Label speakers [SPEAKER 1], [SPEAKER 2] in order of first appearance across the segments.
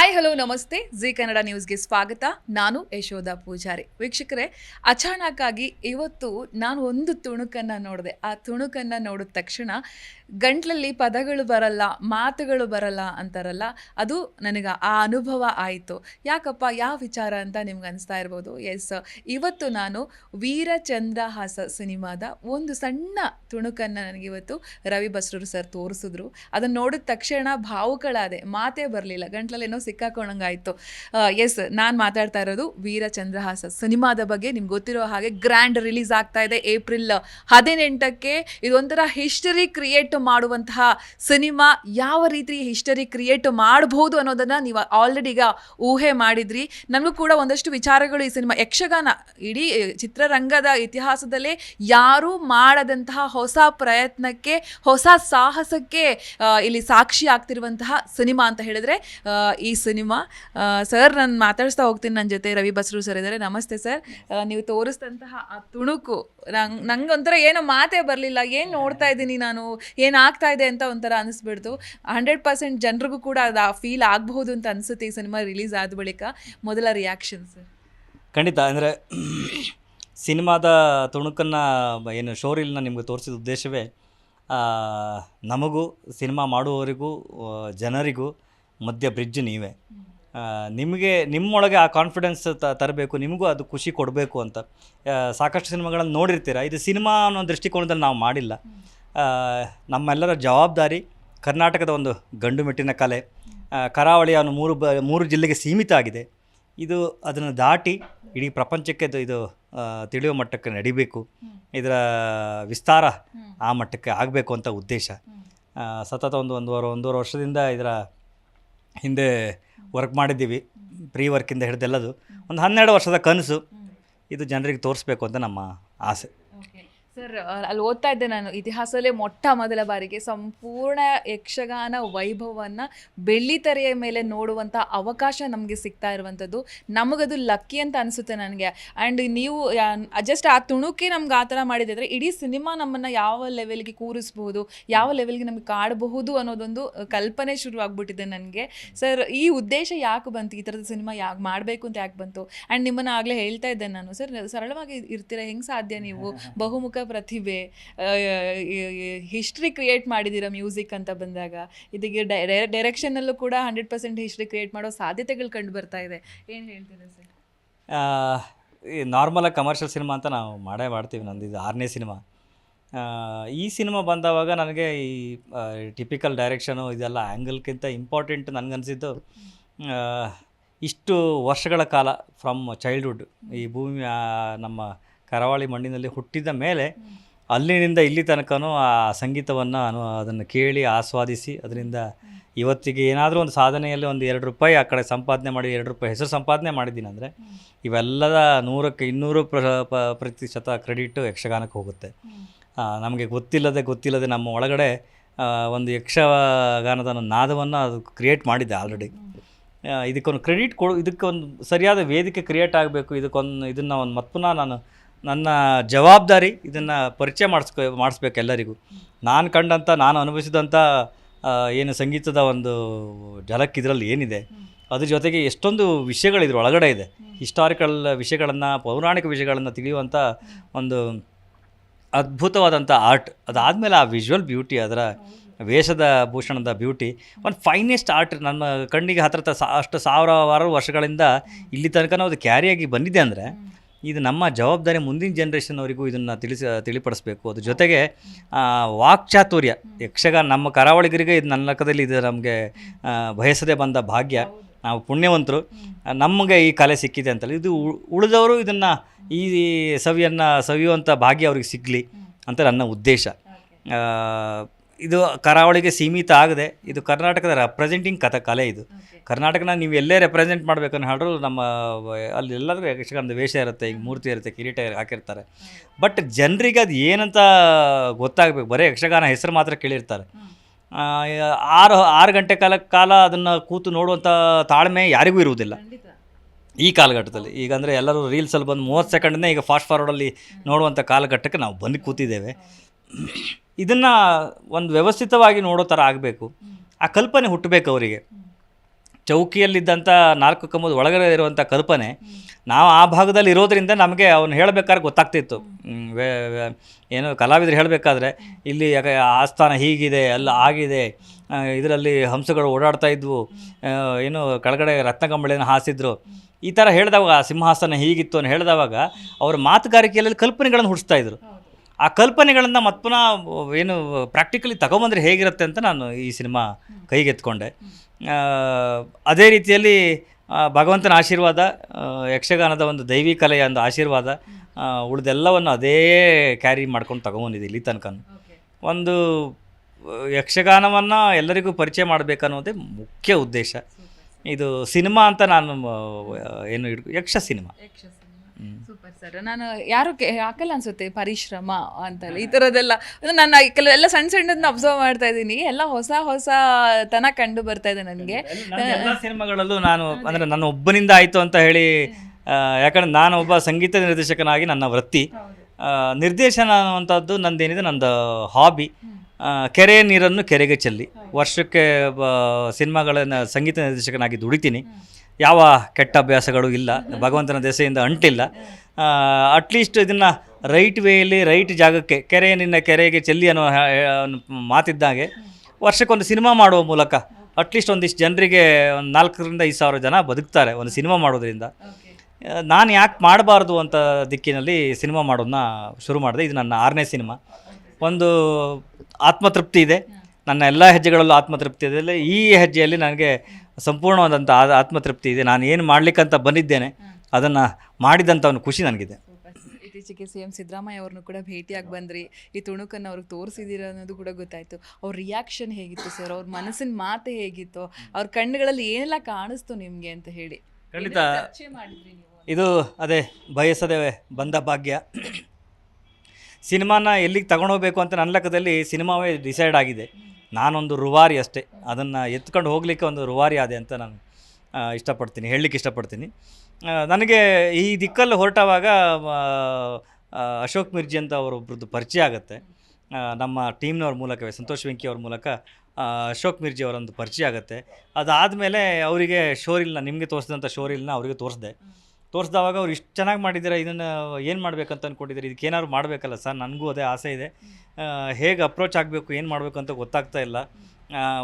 [SPEAKER 1] Hi hello ನಮಸ್ತೆ. G Kannada ನ್ಯೂಸ್ಗೆ ಸ್ವಾಗತ. ನಾನು ಯಶೋಧ ಪೂಜಾರಿ. ವೀಕ್ಷಕರೇ, ಅಚಾನಕ್ಕಾಗಿ ಇವತ್ತು ನಾನು ಒಂದು ತುಣುಕನ್ನು ನೋಡಿದೆ. ಆ ತುಣುಕನ್ನು ನೋಡಿದ ತಕ್ಷಣ ಗಂಟ್ಲಲ್ಲಿ ಪದಗಳು ಬರಲ್ಲ, ಮಾತುಗಳು ಬರಲ್ಲ ಅಂತಾರಲ್ಲ, ಅದು ನನಗೆ ಆ ಅನುಭವ ಆಯಿತು. ಯಾಕಪ್ಪ, ಯಾವ ವಿಚಾರ ಅಂತ ನಿಮ್ಗೆ ಅನಿಸ್ತಾ ಇರ್ಬೋದು? ಎಸ್ ಇವತ್ತು ನಾನು ವೀರಚಂದ್ರಹಾಸ ಸಿನಿಮಾದ ಒಂದು ಸಣ್ಣ ತುಣುಕನ್ನು ನನಗಿವತ್ತು ರವಿ ಬಸ್ರೂರು ಸರ್ ತೋರಿಸಿದ್ರು. ಅದನ್ನು ನೋಡಿದ ತಕ್ಷಣ ಭಾವುಕಳಾದೆ, ಮಾತೇ ಬರಲಿಲ್ಲ ಗಂಟ್ಲಲ್ಲೇನೋ ಸಿಕ್ಕಾಕೊಂಡಂಗಾಯಿತು. ಎಸ್ ನಾನು ಮಾತಾಡ್ತಾ ಇರೋದು ವೀರಚಂದ್ರಹಾಸ ಸಿನಿಮಾದ ಬಗ್ಗೆ ನಿಮ್ಗೆ ಗೊತ್ತಿರೋ ಹಾಗೆ ಗ್ರ್ಯಾಂಡ್ ರಿಲೀಸ್ ಆಗ್ತಾ ಇದೆ ಏಪ್ರಿಲ್ ಹದಿನೆಂಟಕ್ಕೆ. ಇದೊಂಥರ ಹಿಸ್ಟರಿ ಕ್ರಿಯೇಟ್ ಮಾಡುವಂತಹ ಸಿನಿಮಾ ಯಾವ ರೀತಿ ಹಿಸ್ಟರಿ ಕ್ರಿಯೇಟ್ ಮಾಡಬಹುದು ಅನ್ನೋದನ್ನ ನೀವು ಆಲ್ರೆಡಿ ಈಗ ಊಹೆ ಮಾಡಿದ್ರಿ. ನಮಗೂ ಕೂಡ ಒಂದಷ್ಟು ವಿಚಾರಗಳು ಈ ಸಿನಿಮಾ ಯಕ್ಷಗಾನ, ಇಡೀ ಚಿತ್ರರಂಗದ ಇತಿಹಾಸದಲ್ಲೇ ಯಾರೂ ಮಾಡದಂತಹ ಹೊಸ ಪ್ರಯತ್ನಕ್ಕೆ, ಹೊಸ ಸಾಹಸಕ್ಕೆ ಇಲ್ಲಿ ಸಾಕ್ಷಿ ಆಗ್ತಿರುವಂತಹ ಸಿನಿಮಾ ಅಂತ ಹೇಳಿದ್ರೆ ಈ ಸಿನಿಮಾ. ಸರ್, ನಾನು ಮಾತಾಡಿಸ್ತಾ ಹೋಗ್ತೀನಿ ನನ್ನ ಜೊತೆ. ರವಿ ಬಸ್ರು ಸರ್ ಇದ್ದಾರೆ ನಮಸ್ತೆ ಸರ್. ನೀವು ತೋರಿಸಿದಂತಹ ಆ ತುಣುಕು ನಂಗೆ, ನಂಗೊಂಥರ ಏನೋ ಮಾತೇ ಬರಲಿಲ್ಲ. ಏನು ನೋಡ್ತಾ ಇದ್ದೀನಿ ನಾನು? ಏನಾಗ್ತಾ ಇದೆ ಅಂತ ಒಂಥರ ಅನಿಸ್ಬಿಡ್ತು. ಹಂಡ್ರೆಡ್ ಪರ್ಸೆಂಟ್ ಜನರಿಗೂ ಕೂಡ ಅದು ಫೀಲ್ ಆಗಬಹುದು ಅಂತ ಅನಿಸುತ್ತೆ ಈ ಸಿನಿಮಾ ರಿಲೀಸ್ ಆದ ಬಳಿಕ. ಮೊದಲ ರಿಯಾಕ್ಷನ್ ಸರ್.
[SPEAKER 2] ಖಂಡಿತ, ಅಂದರೆ ಸಿನಿಮಾದ ತುಣುಕನ್ನು ಏನು ಶೋರೀಲ್ನ ನಿಮಗೆ ತೋರಿಸಿದ ಉದ್ದೇಶವೇ ನಮಗೂ, ಸಿನಿಮಾ ಮಾಡುವವರಿಗೂ ಜನರಿಗೂ ಮಧ್ಯ ಬ್ರಿಡ್ಜ್ ನೀವೇ. ನಿಮಗೆ, ನಿಮ್ಮೊಳಗೆ ಆ ಕಾನ್ಫಿಡೆನ್ಸ್ ತ, ತರಬೇಕು, ನಿಮಗೂ ಅದು ಖುಷಿ ಕೊಡಬೇಕು ಅಂತ. ಸಾಕಷ್ಟು ಸಿನಿಮಾಗಳನ್ನು ನೋಡಿರ್ತೀರ? ಇದು ಸಿನಿಮಾ ಅನ್ನೋ ದೃಷ್ಟಿಕೋನದಲ್ಲಿ ನಾವು ಮಾಡಿಲ್ಲ. ನಮ್ಮೆಲ್ಲರ ಜವಾಬ್ದಾರಿ ಕರ್ನಾಟಕದ ಒಂದು ಗಂಡು ಮೆಟ್ಟಿನ ಕಲೆ. ಕರಾವಳಿ ಅವನು ಮೂರು ಬ, ಮೂರು ಜಿಲ್ಲೆಗೆ ಸೀಮಿತ ಆಗಿದೆ. ಇದು ಅದನ್ನು ದಾಟಿ ಇಡೀ ಪ್ರಪಂಚಕ್ಕೆ ಇದು ತಿಳಿಯುವ ಮಟ್ಟಕ್ಕೆ ನಡಿಬೇಕು. ಇದರ ವಿಸ್ತಾರ ಆ ಮಟ್ಟಕ್ಕೆ ಆಗಬೇಕು ಅಂತ ಉದ್ದೇಶ. ಸತತ ಒಂದು ಒಂದೂವರೆ ಒಂದೂವರೆ ವರ್ಷದಿಂದ ಇದರ ಹಿಂದೆ ವರ್ಕ್ ಮಾಡಿದ್ದೀವಿ. ಪ್ರೀ ವರ್ಕಿಂದ ಹಿಡಿದೆಲ್ಲದು. ಒಂದು ಹನ್ನೆರಡು ವರ್ಷದ ಕನಸು. ಇದು ಜನರಿಗೆ ತೋರಿಸ್ಬೇಕು ಅಂತ ನಮ್ಮ ಆಸೆ.
[SPEAKER 1] ಸರ್ ಅಲ್ಲಿ ಓದ್ತಾ ಇದ್ದೆ ನಾನು. ಇತಿಹಾಸದಲ್ಲೇ ಮೊಟ್ಟ ಮೊದಲ ಬಾರಿಗೆ ಸಂಪೂರ್ಣ ಯಕ್ಷಗಾನ ವೈಭವವನ್ನು ಬೆಳ್ಳಿತೆರೆಯ ಮೇಲೆ ನೋಡುವಂಥ ಅವಕಾಶ ನಮಗೆ ಸಿಗ್ತಾ ಇರುವಂಥದ್ದು. ನಮಗದು ಲಕ್ಕಿ ಅಂತ ಅನಿಸುತ್ತೆ ನನಗೆ. ಆ್ಯಂಡ್ ನೀವು ಜಸ್ಟ್ ಆ ತುಣುಕಿ ನಮ್ಗೆ ಆ ಥರ ಮಾಡಿದ್ರೆ ಇಡೀ ಸಿನಿಮಾ ನಮ್ಮನ್ನು ಯಾವ ಲೆವೆಲ್ಗೆ ಕೂರಿಸ್ಬೋದು ಯಾವ ಲೆವೆಲ್ಗೆ ನಮಗೆ ಕಾಡಬಹುದು ಅನ್ನೋದೊಂದು ಕಲ್ಪನೆ ಶುರುವಾಗ್ಬಿಟ್ಟಿದೆ ನನಗೆ. ಸರ್ ಈ ಉದ್ದೇಶ ಯಾಕೆ ಬಂತು? ಈ ಥರದ ಸಿನಿಮಾ ಯಾಕೆ ಮಾಡಬೇಕು ಅಂತ ಯಾಕೆ ಬಂತು? ಆ್ಯಂಡ್ ನಿಮ್ಮನ್ನು ಆಗಲೇ ಹೇಳ್ತಾ ಇದ್ದೆ ನಾನು. ಸರ್ ಸರಳವಾಗಿ ಇರ್ತೀರಾ? ಹೆಂಗೆ ಸಾಧ್ಯ ನೀವು? ಬಹುಮುಖ ಪ್ರತಿಭೆ ಹಿಸ್ಟ್ರಿ ಕ್ರಿಯೇಟ್ ಮಾಡಿದ್ದೀರಾ ಮ್ಯೂಸಿಕ್ ಅಂತ ಬಂದಾಗ? ಇದಕ್ಕೆ ಡೈರೆಕ್ಷನಲ್ಲೂ ಕೂಡ ಹಂಡ್ರೆಡ್ ಪರ್ಸೆಂಟ್ ಹಿಸ್ಟ್ರಿ ಕ್ರಿಯೇಟ್ ಮಾಡೋ ಸಾಧ್ಯತೆಗಳು ಕಂಡು ಬರ್ತಾ ಇದೆ. ಏನು ಹೇಳ್ತೀರಾ ಸರ್?
[SPEAKER 2] ಈ ನಾರ್ಮಲಾಗಿ ಕಮರ್ಷಿಯಲ್ ಸಿನಿಮಾ ಅಂತ ನಾವು ಮಾಡೇ ಮಾಡ್ತೀವಿ ನಂದು, ಇದು ಆರನೇ ಸಿನಿಮಾ ಈ ಸಿನಿಮಾ ಬಂದಾಗ ನನಗೆ ಈ ಟಿಪಿಕಲ್ ಡೈರೆಕ್ಷನು ಇದೆಲ್ಲ ಆ್ಯಂಗಲ್ಗಿಂತ ಇಂಪಾರ್ಟೆಂಟ್ ನನಗನ್ಸಿದ್ದು ಇಷ್ಟು ವರ್ಷಗಳ ಕಾಲ ಫ್ರಮ್ ಚೈಲ್ಡ್ಹುಡ್ ಈ ಭೂಮಿ ನಮ್ಮ ಕರಾವಳಿ ಮಣ್ಣಿನಲ್ಲಿ ಹುಟ್ಟಿದ ಮೇಲೆ ಅಲ್ಲಿನಿಂದ ಇಲ್ಲಿ ತನಕನೂ ಆ ಸಂಗೀತವನ್ನು ಅನು, ಅದನ್ನು ಕೇಳಿ ಆಸ್ವಾದಿಸಿ, ಅದರಿಂದ ಇವತ್ತಿಗೆ ಏನಾದರೂ ಒಂದು ಸಾಧನೆಯಲ್ಲಿ ಒಂದು ಎರಡು ರೂಪಾಯಿ ಆ ಕಡೆ ಸಂಪಾದನೆ ಮಾಡಿ, ಎರಡು ರೂಪಾಯಿ ಹೆಸರು ಸಂಪಾದನೆ ಮಾಡಿದ್ದೀನಿ ಅಂದರೆ ಇವೆಲ್ಲದ ನೂರಕ್ಕೆ ಇನ್ನೂರು ಪ್ರ ಪ್ರತಿಶತ ಕ್ರೆಡಿಟು ಯಕ್ಷಗಾನಕ್ಕೆ ಹೋಗುತ್ತೆ. ನಮಗೆ ಗೊತ್ತಿಲ್ಲದೆ ಗೊತ್ತಿಲ್ಲದೆ ನಮ್ಮ ಒಳಗಡೆ ಒಂದು ಯಕ್ಷಗಾನದ ನಾದವನ್ನು ಅದು ಕ್ರಿಯೇಟ್ ಮಾಡಿದೆ ಆಲ್ರೆಡಿ ಇದಕ್ಕೊಂದು ಕ್ರೆಡಿಟ್ ಕೊಡು, ಇದಕ್ಕೊಂದು ಸರಿಯಾದ ವೇದಿಕೆ ಕ್ರಿಯೇಟ್ ಆಗಬೇಕು, ಇದಕ್ಕೊಂದು, ಇದನ್ನು ಒಂದು ಮತ್ತು ನಾನು ನನ್ನ ಜವಾಬ್ದಾರಿ ಇದನ್ನು ಪರಿಚಯ ಮಾಡಿಸ್ಕೊ, ಮಾಡಿಸ್ಬೇಕು ಎಲ್ಲರಿಗೂ. ನಾನು ಕಂಡಂಥ ನಾನು ಅನುಭವಿಸಿದಂಥ ಏನು ಸಂಗೀತದ ಒಂದು ಝಲಕ್ ಇದರಲ್ಲಿ ಏನಿದೆ? ಅದ್ರ ಜೊತೆಗೆ ಎಷ್ಟೊಂದು ವಿಷಯಗಳು ಇದ್ರ ಒಳಗಡೆ ಇದೆ. ಹಿಸ್ಟಾರಿಕಲ್ ವಿಷಯಗಳನ್ನು, ಪೌರಾಣಿಕ ವಿಷಯಗಳನ್ನು ತಿಳಿಯುವಂಥ ಒಂದು ಅದ್ಭುತವಾದಂಥ ಆರ್ಟ್. ಅದಾದಮೇಲೆ ಆ ವಿಜುವಲ್ ಬ್ಯೂಟಿ, ಅದರ ವೇಷದ ಭೂಷಣದ ಬ್ಯೂಟಿ, ಒಂದು ಫೈನೆಸ್ಟ್ ಆರ್ಟ್. ನಮ್ಮ ಕಣ್ಣಿಗೆ ಹತ್ರ ಅಷ್ಟು ಸಾವಿರಾರು ವರ್ಷಗಳಿಂದ ಇಲ್ಲಿ ತನಕ ಅದು ಕ್ಯಾರಿಯಾಗಿ ಬಂದಿದೆ ಅಂದರೆ ಇದು ನಮ್ಮ ಜವಾಬ್ದಾರಿ ಮುಂದಿನ ಜನ್ರೇಷನ್ ಅವರಿಗೂ ಇದನ್ನು ತಿಳಿಸಿ, ತಿಳಿಪಡಿಸ್ಬೇಕು. ಅದ್ರ ಜೊತೆಗೆ ವಾಕ್ಚಾತುರ್ಯ, ಯಕ್ಷಗಾನ, ನಮ್ಮ ಕರಾವಳಿಗರಿಗೆ ಇದು ನನ್ನ ಲೆಕ್ಕದಲ್ಲಿ ಇದು ನಮಗೆ ಬಯಸದೆ ಬಂದ ಭಾಗ್ಯ. ನಾವು ಪುಣ್ಯವಂತರು. ನಮಗೆ ಈ ಕಲೆ ಸಿಕ್ಕಿದೆ ಅಂತಲ್ಲ, ಇದು ಉಳಿದವರು ಇದನ್ನು ಈ ಸವಿಯನ್ನು ಸವಿಯುವಂಥ ಭಾಗ್ಯ ಅವ್ರಿಗೆ ಸಿಗಲಿ ಅಂತ ನನ್ನ ಉದ್ದೇಶ. ಇದು ಕರಾವಳಿಗೆ ಸೀಮಿತ ಆಗದೆ. ಇದು ಕರ್ನಾಟಕದ ರೆಪ್ರೆಸೆಂಟಿಂಗ್ ಕಥ ಕಲೆ ಇದು. ಕರ್ನಾಟಕನ ನೀವು ಎಲ್ಲೇ ರೆಪ್ರೆಸೆಂಟ್ ಮಾಡ್ಬೇಕಂತ ಹೇಳಿದ್ರು ನಮ್ಮ ಅಲ್ಲಿ ಎಲ್ಲಾದರೂ ಯಕ್ಷಗಾನದ ವೇಷ ಇರುತ್ತೆ ಈಗ ಮೂರ್ತಿ ಇರುತ್ತೆ ಕಿರೀಟ ಹಾಕಿರ್ತಾರೆ. ಬಟ್ ಜನರಿಗೆ ಅದು ಏನಂತ ಗೊತ್ತಾಗಬೇಕು. ಬರೀ ಯಕ್ಷಗಾನ ಹೆಸರು ಮಾತ್ರ ಕೇಳಿರ್ತಾರೆ. ಆರು ಆರು ಗಂಟೆ ಕಾಲ ಕಾಲ ಅದನ್ನು ಕೂತು ನೋಡುವಂಥ ತಾಳ್ಮೆ ಯಾರಿಗೂ ಇರುವುದಿಲ್ಲ. ಈ ಕಾಲಘಟ್ಟದಲ್ಲಿ. ಈಗ ಅಂದರೆ ಎಲ್ಲರೂ ರೀಲ್ಸಲ್ಲಿ ಬಂದು ಮೂವತ್ತು ಸೆಕೆಂಡನ್ನೇ ಈಗ ಫಾಸ್ಟ್ ಫಾರ್ವರ್ಡಲ್ಲಿ ನೋಡುವಂಥ ಕಾಲಘಟ್ಟಕ್ಕೆ ನಾವು ಬಂದು ಕೂತಿದ್ದೇವೆ. ಇದನ್ನು ಒಂದು ವ್ಯವಸ್ಥಿತವಾಗಿ ನೋಡೋ ಥರ ಆಗಬೇಕು. ಆ ಕಲ್ಪನೆ ಹುಟ್ಟಬೇಕು ಅವರಿಗೆ. ಚೌಕಿಯಲ್ಲಿದ್ದಂಥ ನಾಲ್ಕು ಕಂಬದ ಒಳಗಡೆ ಇರುವಂಥ ಕಲ್ಪನೆ ನಾವು ಆ ಭಾಗದಲ್ಲಿ ಇರೋದರಿಂದ ನಮಗೆ ಅವ್ನು ಹೇಳಬೇಕಾದ್ರೆ ಗೊತ್ತಾಗ್ತಿತ್ತು. ಏನು ಕಲಾವಿದರು ಹೇಳಬೇಕಾದ್ರೆ ಇಲ್ಲಿ ಆಸ್ಥಾನ ಹೀಗಿದೆ ಅಲ್ಲ ಆಗಿದೆ ಇದರಲ್ಲಿ ಹಂಸಗಳು ಓಡಾಡ್ತಾ ಇದ್ವು ಏನು ಕೆಳಗಡೆ ರತ್ನಗಂಬಳಿಯನ್ನು ಹಾಸಿದ್ರು. ಈ ಥರ ಹೇಳಿದಾಗ ಸಿಂಹಾಸನ ಹೀಗಿತ್ತು ಅಂತ ಹೇಳಿದಾಗ ಅವರ ಮಾತುಗಾರಿಕೆಯಲ್ಲಿ ಕಲ್ಪನೆಗಳನ್ನು ಹುಟ್ಟಿಸ್ತಾ ಇದ್ರು. ಆ ಕಲ್ಪನೆಗಳನ್ನು ಮತ್ತೆ ಪುನಃ ಏನು ಪ್ರಾಕ್ಟಿಕಲಿ ತಗೊಂಬಂದ್ರೆ ಹೇಗಿರುತ್ತೆ ಅಂತ ನಾನು ಈ ಸಿನಿಮಾ ಕೈಗೆತ್ಕೊಂಡೆ ಅದೇ ರೀತಿಯಲ್ಲಿ ಭಗವಂತನ ಆಶೀರ್ವಾದ ಯಕ್ಷಗಾನದ ಒಂದು ದೈವಿ ಕಲೆಯ ಒಂದು ಆಶೀರ್ವಾದ ಉಳಿದೆಲ್ಲವನ್ನು ಅದೇ ಕ್ಯಾರಿ ಮಾಡ್ಕೊಂಡು ತಗೊಂಬಂದಿದೆ ಇಲ್ಲಿ ತನಕ ಒಂದು ಯಕ್ಷಗಾನವನ್ನು ಎಲ್ಲರಿಗೂ ಪರಿಚಯ ಮಾಡಬೇಕನ್ನೋದೇ ಮುಖ್ಯ ಉದ್ದೇಶ. ಇದು ಸಿನಿಮಾ ಅಂತ ನಾನು ಏನು ಹಿಡ್ಕೊ ಯಕ್ಷ ಸಿನಿಮಾ.
[SPEAKER 1] ಸೂಪರ್ ಸರ್ ನಾನು ಯಾರು ಹಾಕಲ್ಲ ಅನ್ಸುತ್ತೆ? ಪರಿಶ್ರಮ ಅಂತಲ್ಲ ಈ ಥರದ್ದೆಲ್ಲ ನಾನು ಕೆಲವೆಲ್ಲ ಸಣ್ಣ ಸಣ್ಣದನ್ನ ಅಬ್ಸರ್ವ್ ಮಾಡ್ತಾ ಇದ್ದೀನಿ. ಎಲ್ಲ ಹೊಸ ಹೊಸ ತನ ಕಂಡು ಬರ್ತಾ ಇದೆ ನನಗೆ.
[SPEAKER 2] ಎಲ್ಲ ಸಿನಿಮಾಗಳಲ್ಲೂ ನಾನು ಅಂದರೆ ನನ್ನ ಒಬ್ಬನಿಂದ ಆಯಿತು ಅಂತ ಹೇಳಿ ಯಾಕಂದ್ರೆ ನಾನು ಒಬ್ಬ ಸಂಗೀತ ನಿರ್ದೇಶಕನಾಗಿ ನನ್ನ ವೃತ್ತಿ. ನಿರ್ದೇಶನ ಅನ್ನುವಂಥದ್ದು ನಂದೇನಿದೆ ನಂದು ಹಾಬಿ ಕೆರೆ ನೀರನ್ನು ಕೆರೆಗೆ ಚೆಲ್ಲಿ. ವರ್ಷಕ್ಕೆ ಸಿನಿಮಾಗಳನ್ನು ಸಂಗೀತ ನಿರ್ದೇಶಕನಾಗಿ ದುಡಿತೀನಿ. ಯಾವ ಕೆಟ್ಟ ಅಭ್ಯಾಸಗಳು ಇಲ್ಲ, ಭಗವಂತನ ದೆಸೆಯಿಂದ ಅಂಟಿಲ್ಲ. ಅಟ್ಲೀಸ್ಟ್ ಇದನ್ನು ರೈಟ್ ವೇಯಲ್ಲಿ ರೈಟ್ ಜಾಗಕ್ಕೆ, ಕೆರೆ ನಿನ್ನ ಕೆರೆಗೆ ಚೆಲ್ಲಿ ಅನ್ನೋ ಮಾತಿದ್ದಾಗೆ ವರ್ಷಕ್ಕೊಂದು ಸಿನಿಮಾ ಮಾಡುವ ಮೂಲಕ ಅಟ್ಲೀಸ್ಟ್ ಒಂದಿಷ್ಟು ಜನರಿಗೆ ಒಂದು ನಾಲ್ಕರಿಂದ ಐದು ಸಾವಿರ ಜನ ಬದುಕ್ತಾರೆ ಒಂದು ಸಿನಿಮಾ ಮಾಡೋದ್ರಿಂದ. ನಾನು ಯಾಕೆ ಮಾಡಬಾರ್ದು ಅಂತ ದಿಕ್ಕಿನಲ್ಲಿ ಸಿನಿಮಾ ಮಾಡೋದನ್ನ ಶುರು ಮಾಡಿದೆ. ಇದು ನನ್ನ ಆರನೇ ಸಿನಿಮಾ. ಒಂದು ಆತ್ಮತೃಪ್ತಿ ಇದೆ. ನನ್ನ ಎಲ್ಲ ಹೆಜ್ಜೆಗಳಲ್ಲೂ ಆತ್ಮತೃಪ್ತಿ ಇದೆ. ಈ ಹೆಜ್ಜೆಯಲ್ಲಿ ನನಗೆ ಸಂಪೂರ್ಣವಾದಂಥ ಆತ್ಮತೃಪ್ತಿ ಇದೆ. ನಾನು ಏನು ಮಾಡಲಿಕ್ಕಂತ ಬಂದಿದ್ದೇನೆ ಅದನ್ನು ಮಾಡಿದಂಥ ಒಂದು ಖುಷಿ ನನಗಿದೆ.
[SPEAKER 1] ಇತ್ತೀಚೆಗೆ ಸಿ ಎಂ ಸಿದ್ದರಾಮಯ್ಯ ಅವ್ರನ್ನು ಕೂಡ ಭೇಟಿಯಾಗಿ ಬಂದ್ರಿ. ಈ ತುಣುಕನ್ನು ಅವ್ರಿಗೆ ತೋರಿಸಿದ್ದೀರ ಅನ್ನೋದು ಕೂಡ ಗೊತ್ತಾಯಿತು. ಅವ್ರ ರಿಯಾಕ್ಷನ್ ಹೇಗಿತ್ತು ಸರ್ ಅವ್ರ ಮನಸ್ಸಿನ ಮಾತು ಹೇಗಿತ್ತು? ಅವ್ರ ಕಣ್ಣುಗಳಲ್ಲಿ ಏನೆಲ್ಲ ಕಾಣಿಸ್ತು ನಿಮಗೆ ಅಂತ ಹೇಳಿ?
[SPEAKER 2] ಖಂಡಿತ.
[SPEAKER 1] ಚರ್ಚೆ ಮಾಡಿದ್ರಿ ನೀವು?
[SPEAKER 2] ಇದು ಅದೇ ಬಯಸದೆ ಬಂದ ಭಾಗ್ಯ. ಸಿನಿಮಾನ ಎಲ್ಲಿಗೆ ತಗೊಂಡೋಗ್ಬೇಕು ಅಂತ ನನ್ನ ಲೆಕ್ಕದಲ್ಲಿ ಸಿನಿಮಾವೇ ಡಿಸೈಡ್ ಆಗಿದೆ. ನಾನೊಂದು ರುವಾರಿ ಅಷ್ಟೇ. ಅದನ್ನು ಎತ್ಕೊಂಡು ಹೋಗಲಿಕ್ಕೆ ಒಂದು ರುವಾರಿ ಆದೆ ಅಂತ ನಾನು ಇಷ್ಟಪಡ್ತೀನಿ, ಹೇಳಲಿಕ್ಕೆ ಇಷ್ಟಪಡ್ತೀನಿ. ನನಗೆ ಈ ದಿಕ್ಕಲ್ಲಿ ಹೊರಟವಾಗ ಅಶೋಕ್ ಮಿರ್ಜಿ ಅಂತ ಅವರೊಬ್ಬರದ್ದು ಪರಿಚಯ ಆಗುತ್ತೆ. ನಮ್ಮ ಟೀಮ್ನವ್ರ ಮೂಲಕವೇ, ಸಂತೋಷ್ ವೆಂಕಿ ಅವ್ರ ಮೂಲಕ ಅಶೋಕ್ ಮಿರ್ಜಿ ಅವರೊಂದು ಪರಿಚಯ ಆಗುತ್ತೆ. ಅದಾದಮೇಲೆ ಅವರಿಗೆ ಶೋರಿಲ್ನ, ನಿಮಗೆ ತೋರಿಸಿದಂಥ ಶೋರಿಲ್ನ ಅವರಿಗೆ ತೋರಿಸಿದೆ. ತೋರಿಸಿದವಾಗ ಅವ್ರು ಇಷ್ಟು ಚೆನ್ನಾಗಿ ಮಾಡಿದ್ದೀರಾ ಇದನ್ನು ಏನು ಮಾಡಬೇಕಂತ ಅಂದ್ಕೊಂಡಿದ್ದೀರಿ ಇದಕ್ಕೆ ಏನಾದ್ರು ಮಾಡಬೇಕಲ್ಲ ಸರ್ ನನಗೂ ಅದೇ ಆಸೆ ಇದೆ. ಹೇಗೆ ಅಪ್ರೋಚ್ ಆಗಬೇಕು ಏನು ಮಾಡಬೇಕು ಅಂತ ಗೊತ್ತಾಗ್ತಾ ಇಲ್ಲ.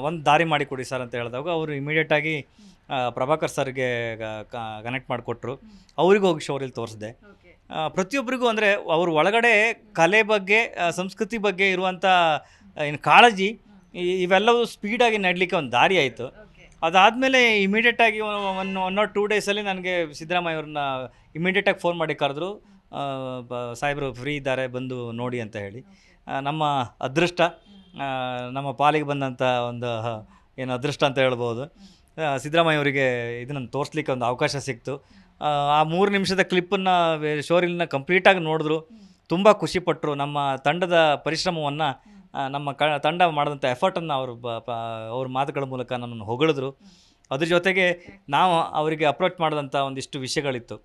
[SPEAKER 2] ಒಂದು ದಾರಿ ಮಾಡಿಕೊಡಿ ಸರ್ ಅಂತ ಹೇಳಿದಾಗ ಅವರು ಇಮಿಡಿಯೇಟಾಗಿ ಪ್ರಭಾಕರ್ ಸರ್ಗೆ ಕನೆಕ್ಟ್ ಮಾಡಿಕೊಟ್ರು. ಅವ್ರಿಗೂ ಹೋಗಿ ಶೋರಲ್ಲಿ ತೋರಿಸಿದೆ. ಪ್ರತಿಯೊಬ್ಬರಿಗೂ ಅಂದರೆ ಅವ್ರ ಒಳಗಡೆ ಕಲೆ ಬಗ್ಗೆ ಸಂಸ್ಕೃತಿ ಬಗ್ಗೆ ಇರುವಂಥ ಏನು ಕಾಳಜಿ ಇವೆಲ್ಲವೂ ಸ್ಪೀಡಾಗಿ ನಡಲಿಕ್ಕೆ ಒಂದು ದಾರಿ ಆಯಿತು. ಅದಾದಮೇಲೆ ಇಮಿಡಿಯೇಟಾಗಿ ಒನ್ ಒನ್ ಆರ್ ಟೂ ಡೇಸಲ್ಲಿ ನನಗೆ ಸಿದ್ದರಾಮಯ್ಯ ಅವ್ರನ್ನ ಇಮಿಡಿಯೇಟಾಗಿ ಫೋನ್ ಮಾಡಿ ಕರೆದ್ರು. ಸಾಹೇಬರು ಫ್ರೀ ಇದ್ದಾರೆ, ಬಂದು ನೋಡಿ ಅಂತ ಹೇಳಿ. ನಮ್ಮ ಅದೃಷ್ಟ ನಮ್ಮ ಪಾಲಿಗೆ ಬಂದಂಥ ಒಂದು ಏನು ಅದೃಷ್ಟ ಅಂತ ಹೇಳ್ಬೋದು. ಸಿದ್ದರಾಮಯ್ಯ ಅವರಿಗೆ ಇದನ್ನು ತೋರಿಸ್ಲಿಕ್ಕೆ ಒಂದು ಅವಕಾಶ ಸಿಕ್ತು. ಆ ಮೂರು ನಿಮಿಷದ ಕ್ಲಿಪ್ಪನ್ನು ಶೋರಿಲ್ನ ಕಂಪ್ಲೀಟಾಗಿ ನೋಡಿದ್ರು. ತುಂಬ ಖುಷಿಪಟ್ಟರು ನಮ್ಮ ತಂಡದ ಪರಿಶ್ರಮವನ್ನು ನಮ್ಮ ಕ, ತಂಡ ಮಾಡಿದಂಥ ಎಫರ್ಟನ್ನು ಅವರು ಬ ಅವ್ರ ಮಾತುಗಳ ಮೂಲಕ ನನ್ನನ್ನು ಹೊಗಳಿದ್ರು. ಅದ್ರ ಜೊತೆಗೆ ನಾವು ಅವರಿಗೆ ಅಪ್ರೋಚ್ ಮಾಡಿದಂಥ ಒಂದಿಷ್ಟು ವಿಷಯಗಳಿತ್ತು.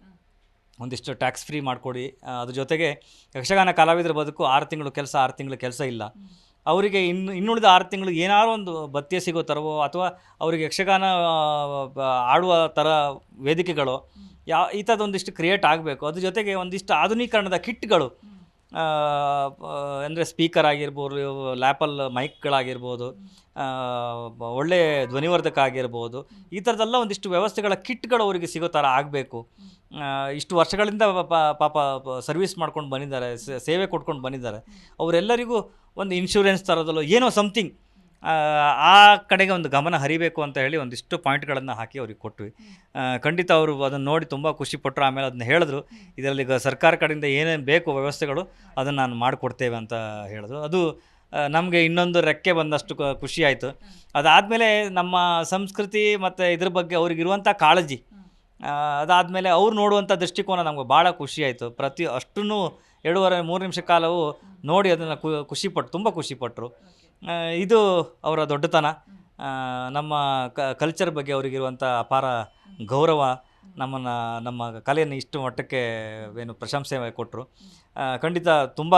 [SPEAKER 2] ಒಂದಿಷ್ಟು ಟ್ಯಾಕ್ಸ್ ಫ್ರೀ ಮಾಡಿಕೊಡಿ. ಅದ್ರ ಜೊತೆಗೆ ಯಕ್ಷಗಾನ ಕಲಾವಿದರ ಬದುಕು ಆರು ತಿಂಗಳು ಕೆಲಸ, ಆರು ತಿಂಗಳು ಕೆಲಸ ಇಲ್ಲ. ಅವರಿಗೆ ಇನ್ನು, ಇನ್ನುಳಿದ ಆರು ತಿಂಗಳು ಏನಾದರೂ ಒಂದು ಭತ್ಯೆ ಸಿಗೋ ಥರವೋ ಅಥವಾ ಅವರಿಗೆ ಯಕ್ಷಗಾನ ಆಡುವ ಥರ ವೇದಿಕೆಗಳು, ಯಾ, ಈ ಥರದೊಂದಿಷ್ಟು ಕ್ರಿಯೇಟ್ ಆಗಬೇಕು. ಅದ್ರ ಜೊತೆಗೆ ಒಂದಿಷ್ಟು ಆಧುನೀಕರಣದ ಕಿಟ್ಗಳು ಅಂದರೆ ಸ್ಪೀಕರ್ ಆಗಿರ್ಬೋದು ಲ್ಯಾಪಲ್ ಮೈಕ್ಗಳಾಗಿರ್ಬೋದು ಒಳ್ಳೆ ಧ್ವನಿವರ್ಧಕ ಆಗಿರ್ಬೋದು, ಈ ಥರದ್ದೆಲ್ಲ ಒಂದಿಷ್ಟು ವ್ಯವಸ್ಥೆಗಳ ಕಿಟ್ಗಳು ಅವರಿಗೆ ಸಿಗೋ ಥರ ಆಗಬೇಕು. ಇಷ್ಟು ವರ್ಷಗಳಿಂದ ಪಾಪ ಸರ್ವಿಸ್ ಮಾಡ್ಕೊಂಡು ಬಂದಿದ್ದಾರೆ ಸೇವೆ ಕೊಟ್ಕೊಂಡು ಬಂದಿದ್ದಾರೆ. ಅವರೆಲ್ಲರಿಗೂ ಒಂದು ಇನ್ಶೂರೆನ್ಸ್ ಥರದಲ್ಲೋ ಏನೋ ಸಮಥಿಂಗ್ ಆ ಕಡೆಗೆ ಒಂದು ಗಮನ ಹರಿಬೇಕು ಅಂತ ಹೇಳಿ ಒಂದಿಷ್ಟು ಪಾಯಿಂಟ್ಗಳನ್ನು ಹಾಕಿ ಅವ್ರಿಗೆ ಕೊಟ್ವಿ. ಖಂಡಿತ ಅವರು ಅದನ್ನು ನೋಡಿ ತುಂಬ ಖುಷಿಪಟ್ಟರು ಆಮೇಲೆ ಅದನ್ನ ಹೇಳಿದ್ರು. ಇದರಲ್ಲಿ ಈಗ ಸರ್ಕಾರ ಕಡೆಯಿಂದ ಏನೇನು ಬೇಕು ವ್ಯವಸ್ಥೆಗಳು ಅದನ್ನು ನಾನು ಮಾಡಿಕೊಡ್ತೇವೆ ಅಂತ ಹೇಳಿದ್ರು. ಅದು ನಮಗೆ ಇನ್ನೊಂದು ರೆಕ್ಕೆ ಬಂದಷ್ಟು ಖುಷಿ ಆಯಿತು. ಅದಾದಮೇಲೆ ನಮ್ಮ ಸಂಸ್ಕೃತಿ ಮತ್ತು ಇದ್ರ ಬಗ್ಗೆ ಅವ್ರಿಗಿರುವಂಥ ಕಾಳಜಿ. ಅದಾದಮೇಲೆ ಅವ್ರು ನೋಡುವಂಥ ದೃಷ್ಟಿಕೋನ ನಮಗೆ ಭಾಳ ಖುಷಿ ಆಯಿತು. ಪ್ರತಿ ಅಷ್ಟೂ ಎರಡೂವರೆ ಮೂರು ನಿಮಿಷ ಕಾಲವು ನೋಡಿ ಅದನ್ನು ಖುಷಿಪಟ್ಟು ತುಂಬ ಖುಷಿಪಟ್ಟರು ಇದು ಅವರ ದೊಡ್ಡತನ. ನಮ್ಮ ಕಲ್ಚರ್ ಬಗ್ಗೆ ಅವರಿಗಿರುವಂಥ ಅಪಾರ ಗೌರವ ನಮ್ಮನ್ನು, ನಮ್ಮ ಕಲೆಯನ್ನು ಇಷ್ಟು ಮಟ್ಟಕ್ಕೆ ಏನು ಪ್ರಶಂಸೆ ಕೊಟ್ಟರು ಖಂಡಿತ ತುಂಬ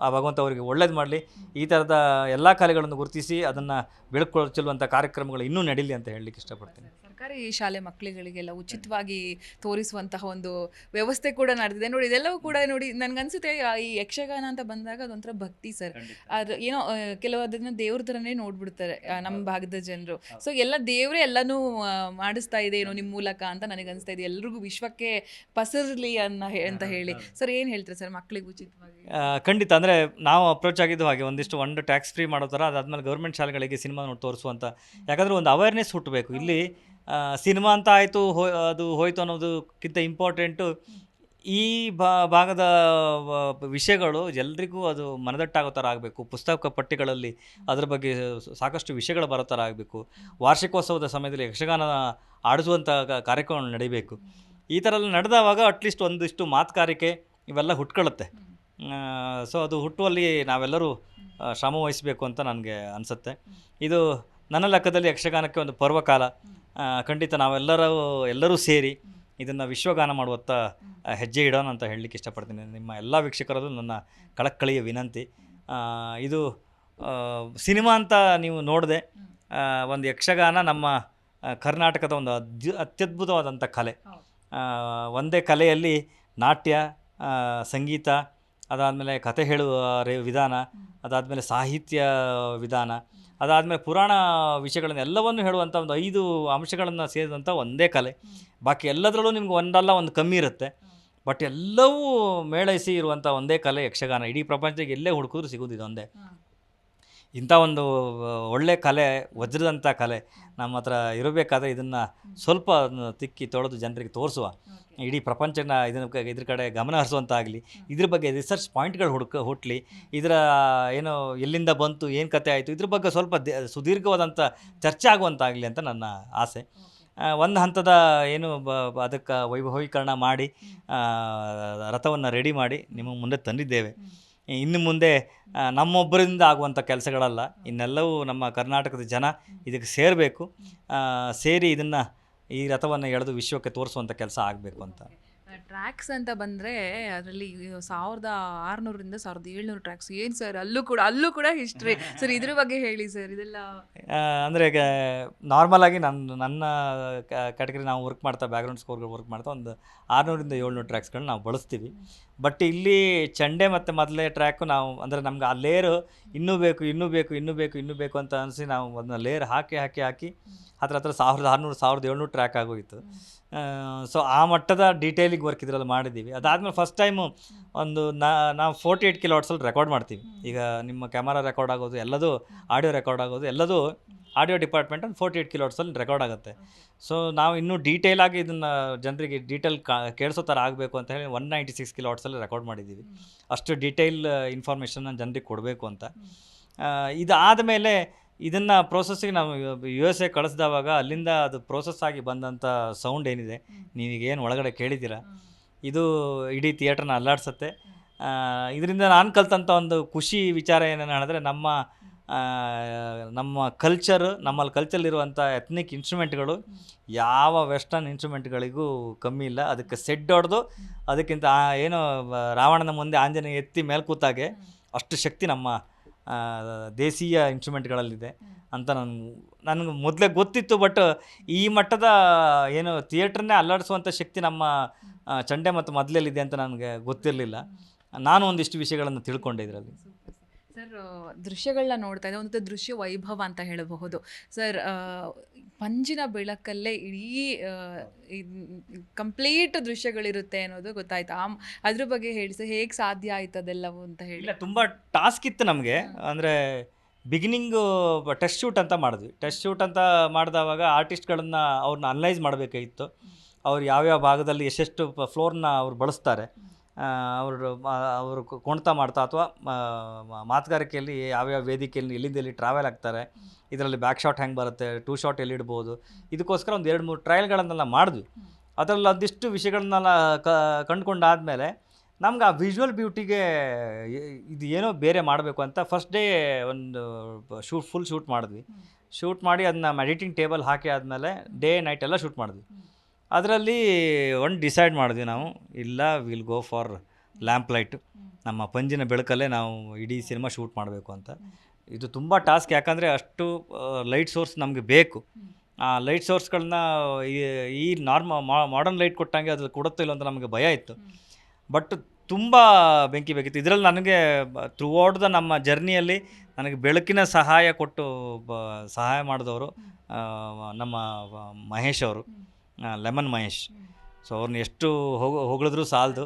[SPEAKER 2] ಆ ಭಗವಂತ ಅವರಿಗೆ ಒಳ್ಳೇದು ಮಾಡಲಿ. ಈ ಥರದ ಎಲ್ಲ ಕಲೆಗಳನ್ನು ಗುರುತಿಸಿ ಅದನ್ನು ಬೆಳಕೊಳ್ಚುವಂಥ ಕಾರ್ಯಕ್ರಮಗಳು ಇನ್ನೂ ನಡೀಲಿ ಅಂತ ಹೇಳಲಿಕ್ಕೆ ಇಷ್ಟಪಡ್ತೀನಿ.
[SPEAKER 1] ಸರ್ಕಾರಿ ಶಾಲೆ ಮಕ್ಕಳುಗಳಿಗೆಲ್ಲ ಉಚಿತವಾಗಿ ತೋರಿಸುವಂತಹ ಒಂದು ವ್ಯವಸ್ಥೆ ಕೂಡ ನಡೆದಿದೆ. ನೋಡಿ ಇದೆಲ್ಲವೂ ಕೂಡ ನೋಡಿ ನನಗನ್ಸುತ್ತೆ ಈ ಯಕ್ಷಗಾನ ಅಂತ ಬಂದಾಗ ಅದೊಂಥರ ಭಕ್ತಿ ಸರ್. ಅದು ಏನೋ ಆ, ಕೆಲವು ಅದನ್ನ ದೇವ್ರ ಥರನೇ ನೋಡ್ಬಿಡ್ತಾರೆ ನಮ್ಮ ಭಾಗದ ಜನರು. ಸೊ ಎಲ್ಲ ದೇವರೇ ಎಲ್ಲನೂ ಮಾಡಿಸ್ತಾ ಇದೆ ಏನೋ ನಿಮ್ಮ ಮೂಲಕ ಅಂತ ನನಗನ್ಸ್ತಾ ಅನಿಸ್ತಾ ಇದೆ. ಎಲ್ರಿಗೂ ವಿಶ್ವಕ್ಕೆ ಪಸರ್ಲಿ ಅನ್ನ ಹೇ- ಅಂತ ಹೇಳಿ. ಸರ್ ಏನು ಹೇಳ್ತಾರೆ ಸರ್ ಮಕ್ಕಳಿಗೆ ಉಚಿತವಾಗಿ.
[SPEAKER 2] ಖಂಡಿತ. ಅಂದರೆ ನಾವು ಅಪ್ರೋಚ್ ಆಗಿದ್ದು ಹಾಗೆ, ಒಂದಿಷ್ಟು ಒಂದು ಟ್ಯಾಕ್ಸ್ ಫ್ರೀ ಮಾಡೋ ಥರ ಅದಾದಮೇಲೆ ಗೌರ್ಮೆಂಟ್ ಶಾಲೆಗಳಿಗೆ ಸಿನಿಮಾ ನೋಡಿ ತೋರಿಸುವಂಥ ಯಾಕಂದರೆ ಒಂದು ಅವೇರ್ನೆಸ್ ಹುಟ್ಟಬೇಕು ಇಲ್ಲಿ ಸಿನಿಮಾ ಅಂತ ಆಯಿತು, ಹೋ, ಅದು ಹೋಯ್ತು ಅನ್ನೋದಕ್ಕಿಂತ ಇಂಪಾರ್ಟೆಂಟು ಈ ಭಾಗದ ವಿಷಯಗಳು ಎಲ್ರಿಗೂ ಅದು ಮನದಟ್ಟಾಗೋ ಥರ ಆಗಬೇಕು. ಪುಸ್ತಕ ಪಟ್ಟಿಗಳಲ್ಲಿ ಅದರ ಬಗ್ಗೆ ಸಾಕಷ್ಟು ವಿಷಯಗಳು ಬರೋ ಥರ ಆಗಬೇಕು. ವಾರ್ಷಿಕೋತ್ಸವದ ಸಮಯದಲ್ಲಿ ಯಕ್ಷಗಾನ ಆಡಿಸುವಂಥ ಕಾರ್ಯಕ್ರಮ ನಡೀಬೇಕು. ಈ ಥರ ಎಲ್ಲ ನಡೆದವಾಗ ಅಟ್ಲೀಸ್ಟ್ ಒಂದಿಷ್ಟು ಮಾತುಗಾರಿಕೆ ಇವೆಲ್ಲ ಹುಟ್ಕೊಳ್ಳುತ್ತೆ. ಸೊ ಅದು ಹುಟ್ಟುವಲ್ಲಿ ನಾವೆಲ್ಲರೂ ಶ್ರಮ ವಹಿಸಬೇಕು ಅಂತ ನನಗೆ ಅನಿಸುತ್ತೆ. ಇದು ನನ್ನ ಲೆಕ್ಕದಲ್ಲಿ ಯಕ್ಷಗಾನಕ್ಕೆ ಒಂದು ಪರ್ವಕಾಲ. ಖಂಡಿತ ನಾವೆಲ್ಲರೂ ಎಲ್ಲರೂ ಸೇರಿ ಇದನ್ನು ವಿಶ್ವಗಾನ ಮಾಡುವತ್ತ ಹೆಜ್ಜೆ ಇಡೋಣ ಅಂತ ಹೇಳಲಿಕ್ಕೆ ಇಷ್ಟಪಡ್ತೀನಿ. ನಿಮ್ಮ ಎಲ್ಲ ವೀಕ್ಷಕರದು ನನ್ನ ಕಳಕಳಿಯ ವಿನಂತಿ. ಇದು ಸಿನಿಮಾ ಅಂತ ನೀವು ನೋಡಿದೆ ಒಂದು ಯಕ್ಷಗಾನ ನಮ್ಮ ಕರ್ನಾಟಕದ ಒಂದು ಅದ್ಯು ಅತ್ಯದ್ಭುತವಾದಂಥ ಕಲೆ. ಒಂದೇ ಕಲೆಯಲ್ಲಿ ನಾಟ್ಯ ಸಂಗೀತ, ಅದಾದಮೇಲೆ ಕತೆ ಹೇಳುವ ವಿಧಾನ, ಅದಾದಮೇಲೆ ಸಾಹಿತ್ಯ ವಿಧಾನ, ಅದಾದಮೇಲೆ ಪುರಾಣ ವಿಷಯಗಳನ್ನು ಎಲ್ಲವನ್ನು ಹೇಳುವಂಥ ಒಂದು ಐದು ಅಂಶಗಳನ್ನು ಸೇರಿದಂಥ ಒಂದೇ ಕಲೆ. ಬಾಕಿ ಎಲ್ಲದರಲ್ಲೂ ನಿಮ್ಗೆ ಒಂದಲ್ಲ, ಒಂದು ಕಮ್ಮಿ ಇರುತ್ತೆ. ಬಟ್ ಎಲ್ಲವೂ ಮೇಳೈಸಿ ಇರುವಂಥ ಒಂದೇ ಕಲೆ ಯಕ್ಷಗಾನ. ಇಡೀ ಪ್ರಪಂಚಕ್ಕೆ ಎಲ್ಲೇ ಹುಡುಕಿದ್ರು ಸಿಗೋದು ಇದೊಂದೇ ಇಂಥ ಒಂದು ಒಳ್ಳೆ ಕಲೆ ವಜ್ರದಂಥ ಕಲೆ ನಮ್ಮ ಹತ್ರ ಇರಬೇಕಾದ್ರೆ ಇದನ್ನು ಸ್ವಲ್ಪ ತಿಕ್ಕಿ ತೊಳೆದು ಜನರಿಗೆ ತೋರಿಸುವ. ಇಡೀ ಪ್ರಪಂಚನ ಇದನ್ನ ಇದ್ರ ಕಡೆ ಗಮನ ಹರಿಸುವಂತಾಗಲಿ. ಇದ್ರ ಬಗ್ಗೆ ರಿಸರ್ಚ್ ಪಾಯಿಂಟ್ಗಳು ಹುಡುಕ ಹುಟ್ಟಲಿ ಇದರ ಏನು ಎಲ್ಲಿಂದ ಬಂತು ಏನು ಕತೆ ಆಯಿತು ಇದ್ರ ಬಗ್ಗೆ ಸ್ವಲ್ಪ ದ ಸುದೀರ್ಘವಾದಂಥ ಚರ್ಚೆ ಆಗುವಂತಾಗಲಿ ಅಂತ ನನ್ನ ಆಸೆ. ಒಂದು ಹಂತದ ಏನು ಬ ಬ- ಅದಕ್ಕೆ ವೈಭವೀಕರಣ ಮಾಡಿ ರಥವನ್ನು ರೆಡಿ ಮಾಡಿ ನಿಮ್ಮ ಮುಂದೆ ತಂದಿದ್ದೇವೆ. ಇನ್ನು ಮುಂದೆ ನಮ್ಮೊಬ್ಬರಿಂದ ಆಗುವಂಥ ಕೆಲಸಗಳಲ್ಲ. ಇನ್ನೆಲ್ಲವೂ ನಮ್ಮ ಕರ್ನಾಟಕದ ಜನ ಇದಕ್ಕೆ ಸೇರಬೇಕು. ಸೇರಿ ಇದನ್ನು ಈ ರಥವನ್ನು ಎಳೆದು ವಿಶ್ವಕ್ಕೆ ತೋರಿಸುವಂಥ ಕೆಲಸ ಆಗಬೇಕು ಅಂತ.
[SPEAKER 1] ಟ್ರ್ಯಾಕ್ಸ್ ಅಂತ ಬಂದರೆ ಅದರಲ್ಲಿ ಸಾವಿರದ ಆರುನೂರರಿಂದ ಸಾವಿರದ ಏಳ್ನೂರು ಟ್ರ್ಯಾಕ್ಸ್ ಏನು ಸರ್ ಅಲ್ಲೂ ಕೂಡ ಅಲ್ಲೂ ಕೂಡ ಹಿಸ್ಟ್ರಿ ಸರ್ ಇದ್ರ ಬಗ್ಗೆ ಹೇಳಿ ಸರ್ ಇದೆಲ್ಲ
[SPEAKER 2] ಅಂದರೆ ಈಗ ನಾರ್ಮಲ್ ಆಗಿ ನನ್ನ ನನ್ನ ಕ್ಯಾಟಗರಿ ನಾವು ವರ್ಕ್ ಮಾಡ್ತಾ ಬ್ಯಾಕ್ಗ್ರೌಂಡ್ ಸ್ಕೋರ್ಗಳು ವರ್ಕ್ ಮಾಡ್ತಾ ಒಂದು ಆರುನೂರಿಂದ ಏಳ್ನೂರು ಟ್ರ್ಯಾಕ್ಸ್ಗಳನ್ನ ನಾವು ಬಳಸ್ತೀವಿ. ಬಟ್ ಇಲ್ಲಿ ಚಂಡೆ ಮತ್ತು ಮೊದಲೇ ಟ್ರ್ಯಾಕು ನಾವು, ಅಂದರೆ ನಮ್ಗೆ ಆ ಲೇರು ಇನ್ನೂ ಬೇಕು ಇನ್ನೂ ಬೇಕು ಇನ್ನೂ ಬೇಕು ಇನ್ನೂ ಬೇಕು ಅಂತ ಅನಿಸಿ ನಾವು ಅದನ್ನ ಲೇರ್ ಹಾಕಿ ಹಾಕಿ ಹಾಕಿ ಹತ್ರ ಹತ್ರ ಸಾವಿರದ ಆರುನೂರು, ಸಾವಿರದ ಏಳ್ನೂರು ಟ್ರ್ಯಾಕ್ ಆಗೋಗಿತ್ತು. ಸೊ ಆ ಮಟ್ಟದ ಡೀಟೇಲಿಂಗ್ ವರ್ಕ್ ಇದರಲ್ಲಿ ಮಾಡಿದ್ದೀವಿ. ಅದಾದಮೇಲೆ ಫಸ್ಟ್ ಟೈಮು ಒಂದು ನಾವು ಫೋರ್ಟಿ ಏಯ್ಟ್ ಕಿಲೋ ರೆಕಾರ್ಡ್ ಮಾಡ್ತೀವಿ. ಈಗ ನಿಮ್ಮ ಕ್ಯಾಮರಾ ರೆಕಾರ್ಡ್ ಆಗೋದು, ಎಲ್ಲದೂ ಆಡಿಯೋ ರೆಕಾರ್ಡ್ ಆಗೋದು, ಎಲ್ಲದೂ ಆಡಿಯೋ ಡಿಪಾರ್ಟ್ಮೆಂಟ್ ಒಂದು ಫೋರ್ಟಿ ಏಯ್ಟ್ ಕಿಲೋಮೀಟರ್ಸಲ್ಲಿ ರೆಕಾರ್ಡ್ ಆಗುತ್ತೆ. ಸೊ ನಾವು ಇನ್ನೂ ಡೀಟೇಲ್ ಆಗಿ ಇದನ್ನು ಜನರಿಗೆ ಡೀಟೇಲ್ ಕೇಳಿಸೋ ಥರ ಆಗಬೇಕು ಅಂತ ಹೇಳಿ ಒನ್ ನೈಂಟಿ ಸಿಕ್ಸ್ ಕಿಲೋಮೀಟರ್ಸಲ್ಲಿ ರೆಕಾರ್ಡ್ ಮಾಡಿದ್ದೀವಿ ಅಷ್ಟು ಡೀಟೇಲ್ ಇನ್ಫಾರ್ಮೇಷನ್ನ ಜನರಿಗೆ ಕೊಡಬೇಕು ಅಂತ. ಇದಾದ ಮೇಲೆ ಇದನ್ನು ಪ್ರೋಸೆಸ್ಸಿಗೆ ನಾವು ಯು ಎಸ್ ಎ ಕಳಿಸ್ದವಾಗ ಅಲ್ಲಿಂದ ಅದು ಪ್ರೋಸೆಸ್ ಆಗಿ ಬಂದಂಥ ಸೌಂಡ್ ಏನಿದೆ? ನೀವೀಗೇನು ಒಳಗಡೆ ಕೇಳಿದ್ದೀರ? ಇದು ಇಡೀ ಥಿಯೇಟ್ರನ್ನ ಅಲ್ಲಾಡ್ಸತ್ತೆ. ಇದರಿಂದ ನಾನು ಕಲ್ತಂಥ ಒಂದು ಖುಷಿ ವಿಚಾರ ಏನೇನು ಹೇಳಿದ್ರೆ ನಮ್ಮ ನಮ್ಮ ಕಲ್ಚರ್ ನಮ್ಮಲ್ಲಿ ಕಲ್ಚರಲ್ಲಿರುವಂಥ ಎತ್ನಿಕ್ ಇನ್ಸ್ಟ್ರೂಮೆಂಟ್ಗಳು ಯಾವ ವೆಸ್ಟರ್ನ್ ಇನ್ಸ್ಟ್ರೂಮೆಂಟ್ಗಳಿಗೂ ಕಮ್ಮಿ ಇಲ್ಲ. ಅದಕ್ಕೆ ಸೆಡ್ ಹೊಡೆದು ಅದಕ್ಕಿಂತ ಏನು, ರಾವಣನ ಮುಂದೆ ಆಂಜನೇಯ ಎತ್ತಿ ಮೇಲೆ ಕೂತಾಗೆ ಅಷ್ಟು ಶಕ್ತಿ ನಮ್ಮ ದೇಶೀಯ ಇನ್ಸ್ಟ್ರೂಮೆಂಟ್ಗಳಲ್ಲಿದೆ ಅಂತ ನನ್ಗೆ ನನಗೆ ಮೊದಲೇ ಗೊತ್ತಿತ್ತು. ಬಟ್ ಈ ಮಟ್ಟದ ಏನು ಥಿಯೇಟ್ರನ್ನೇ ಅಲ್ಲಾಡಿಸುವಂಥ ಶಕ್ತಿ ನಮ್ಮ ಚಂಡೆ ಮತ್ತು ಮೊದಲಲ್ಲಿದೆ ಅಂತ ನನಗೆ ಗೊತ್ತಿರಲಿಲ್ಲ. ನಾನು ಒಂದಿಷ್ಟು ವಿಷಯಗಳನ್ನು ತಿಳ್ಕೊಂಡೆ ಇದರಲ್ಲಿ.
[SPEAKER 1] ಸರ್ ದೃಶ್ಯಗಳನ್ನ ನೋಡ್ತಾ ಇದ್ದೆ ಒಂದು ದೃಶ್ಯ ವೈಭವ ಅಂತ ಹೇಳಬಹುದು. ಸರ್ ಪಂಜಿನ ಬೆಳಕಲ್ಲೇ ಇಡೀ ಕಂಪ್ಲೀಟ್ ದೃಶ್ಯಗಳಿರುತ್ತೆ ಅನ್ನೋದು ಗೊತ್ತಾಯ್ತು. ಆ ಅದ್ರ ಬಗ್ಗೆ ಹೇಳಿ ಸರ್ ಹೇಗೆ ಸಾಧ್ಯ ಆಯ್ತು ಅದೆಲ್ಲವೂ ಅಂತ ಹೇಳಿ.
[SPEAKER 2] ಇಲ್ಲ ತುಂಬ ಟಾಸ್ಕ್ ಇತ್ತು ನಮಗೆ. ಅಂದರೆ ಬಿಗಿನಿಂಗು ಟೆಸ್ಟ್ ಶೂಟ್ ಅಂತ ಮಾಡಿದ್ವಿ. ಟೆಸ್ಟ್ ಶೂಟ್ ಅಂತ ಮಾಡಿದವಾಗ ಆರ್ಟಿಸ್ಟ್ಗಳನ್ನ ಅವ್ರನ್ನ ಅನಲೈಸ್ ಮಾಡಬೇಕಾಗಿತ್ತು. ಅವ್ರು ಯಾವ್ಯಾವ ಭಾಗದಲ್ಲಿ ಎಷ್ಟೆಷ್ಟು ಫ್ಲೋರ್ನ ಅವ್ರು ಬಳಸ್ತಾರೆ. ಅವರು ಅವರು ಕುಣಿತ ಮಾಡ್ತಾ ಅಥವಾ ಮಾತುಗಾರಿಕೆಯಲ್ಲಿ ಯಾವ್ಯಾವ ವೇದಿಕೆಯಲ್ಲಿ ಎಲ್ಲಿಂದ ಎಲ್ಲಿ ಟ್ರಾವೆಲ್ ಆಗ್ತಾರೆ ಇದರಲ್ಲಿ ಬ್ಯಾಕ್ ಶಾಟ್ ಹೆಂಗೆ ಬರುತ್ತೆ ಟೂ ಶಾಟ್ ಎಲ್ಲಿ ಇಡ್ಬೋದು ಇದಕ್ಕೋಸ್ಕರ ಒಂದು ಎರಡು ಮೂರು ಟ್ರಯಲ್ಗಳನ್ನೆಲ್ಲ ಮಾಡಿದ್ವಿ. ಅದರಲ್ಲಿ ಒಂದಿಷ್ಟು ವಿಷಯಗಳನ್ನೆಲ್ಲ ಕಂಡುಕೊಂಡಾದಮೇಲೆ ನಮ್ಗೆ ಆ ವಿಜುವಲ್ ಬ್ಯೂಟಿಗೆ ಇದು ಏನೋ ಬೇರೆ ಮಾಡಬೇಕು ಅಂತ ಫಸ್ಟ್ ಡೇ ಒಂದು ಶೂಟ್ ಫುಲ್ ಶೂಟ್ ಮಾಡಿದ್ವಿ. ಶೂಟ್ ಮಾಡಿ ಅದನ್ನ ಎಡಿಟಿಂಗ್ ಟೇಬಲ್ ಹಾಕಿ ಆದಮೇಲೆ ಡೇ ನೈಟ್ ಎಲ್ಲ ಶೂಟ್ ಮಾಡಿದ್ವಿ. ಅದರಲ್ಲಿ ಒಂದು ಡಿಸೈಡ್ ಮಾಡಿದ್ವಿ ನಾವು, ಇಲ್ಲ will go for lamp light ನಮ್ಮ ಪಂಜಿನ ಬೆಳಕಲ್ಲೇ ನಾವು ಇಡೀ ಸಿನಿಮಾ ಶೂಟ್ ಮಾಡಬೇಕು ಅಂತ. ಇದು ತುಂಬ ಟಾಸ್ಕ್ ಯಾಕಂದರೆ ಅಷ್ಟು ಲೈಟ್ ಸೋರ್ಸ್ ನಮಗೆ ಬೇಕು. ಆ ಲೈಟ್ ಸೋರ್ಸ್ಗಳನ್ನ ಈ ನಾರ್ಮ ಮಾಡರ್ನ್ ಲೈಟ್ ಕೊಟ್ಟಂಗೆ ಅದು ಕೊಡುತ್ತೋ ಇಲ್ಲ ಅಂತ ನಮಗೆ ಭಯ ಇತ್ತು. ಬಟ್ ತುಂಬ ಬೆಂಕಿ ಬೇಕಿತ್ತು. ಇದರಲ್ಲಿ ನನಗೆ ಥ್ರೂ ಔಟ್ ದ ನಮ್ಮ ಜರ್ನಿಯಲ್ಲಿ ನನಗೆ ಬೆಳಕಿನ ಸಹಾಯ ಕೊಟ್ಟು ಸಹಾಯ ಮಾಡಿದವರು ನಮ್ಮ ಮಹೇಶ್ ಅವರು. ಲೆಮನ್ ಮಹೇಶ್. ಸೊ ಅವ್ರನ್ನ ಎಷ್ಟು ಹೋಗ, ಹೊಗಳಿದ್ರು ಸಾಲದು.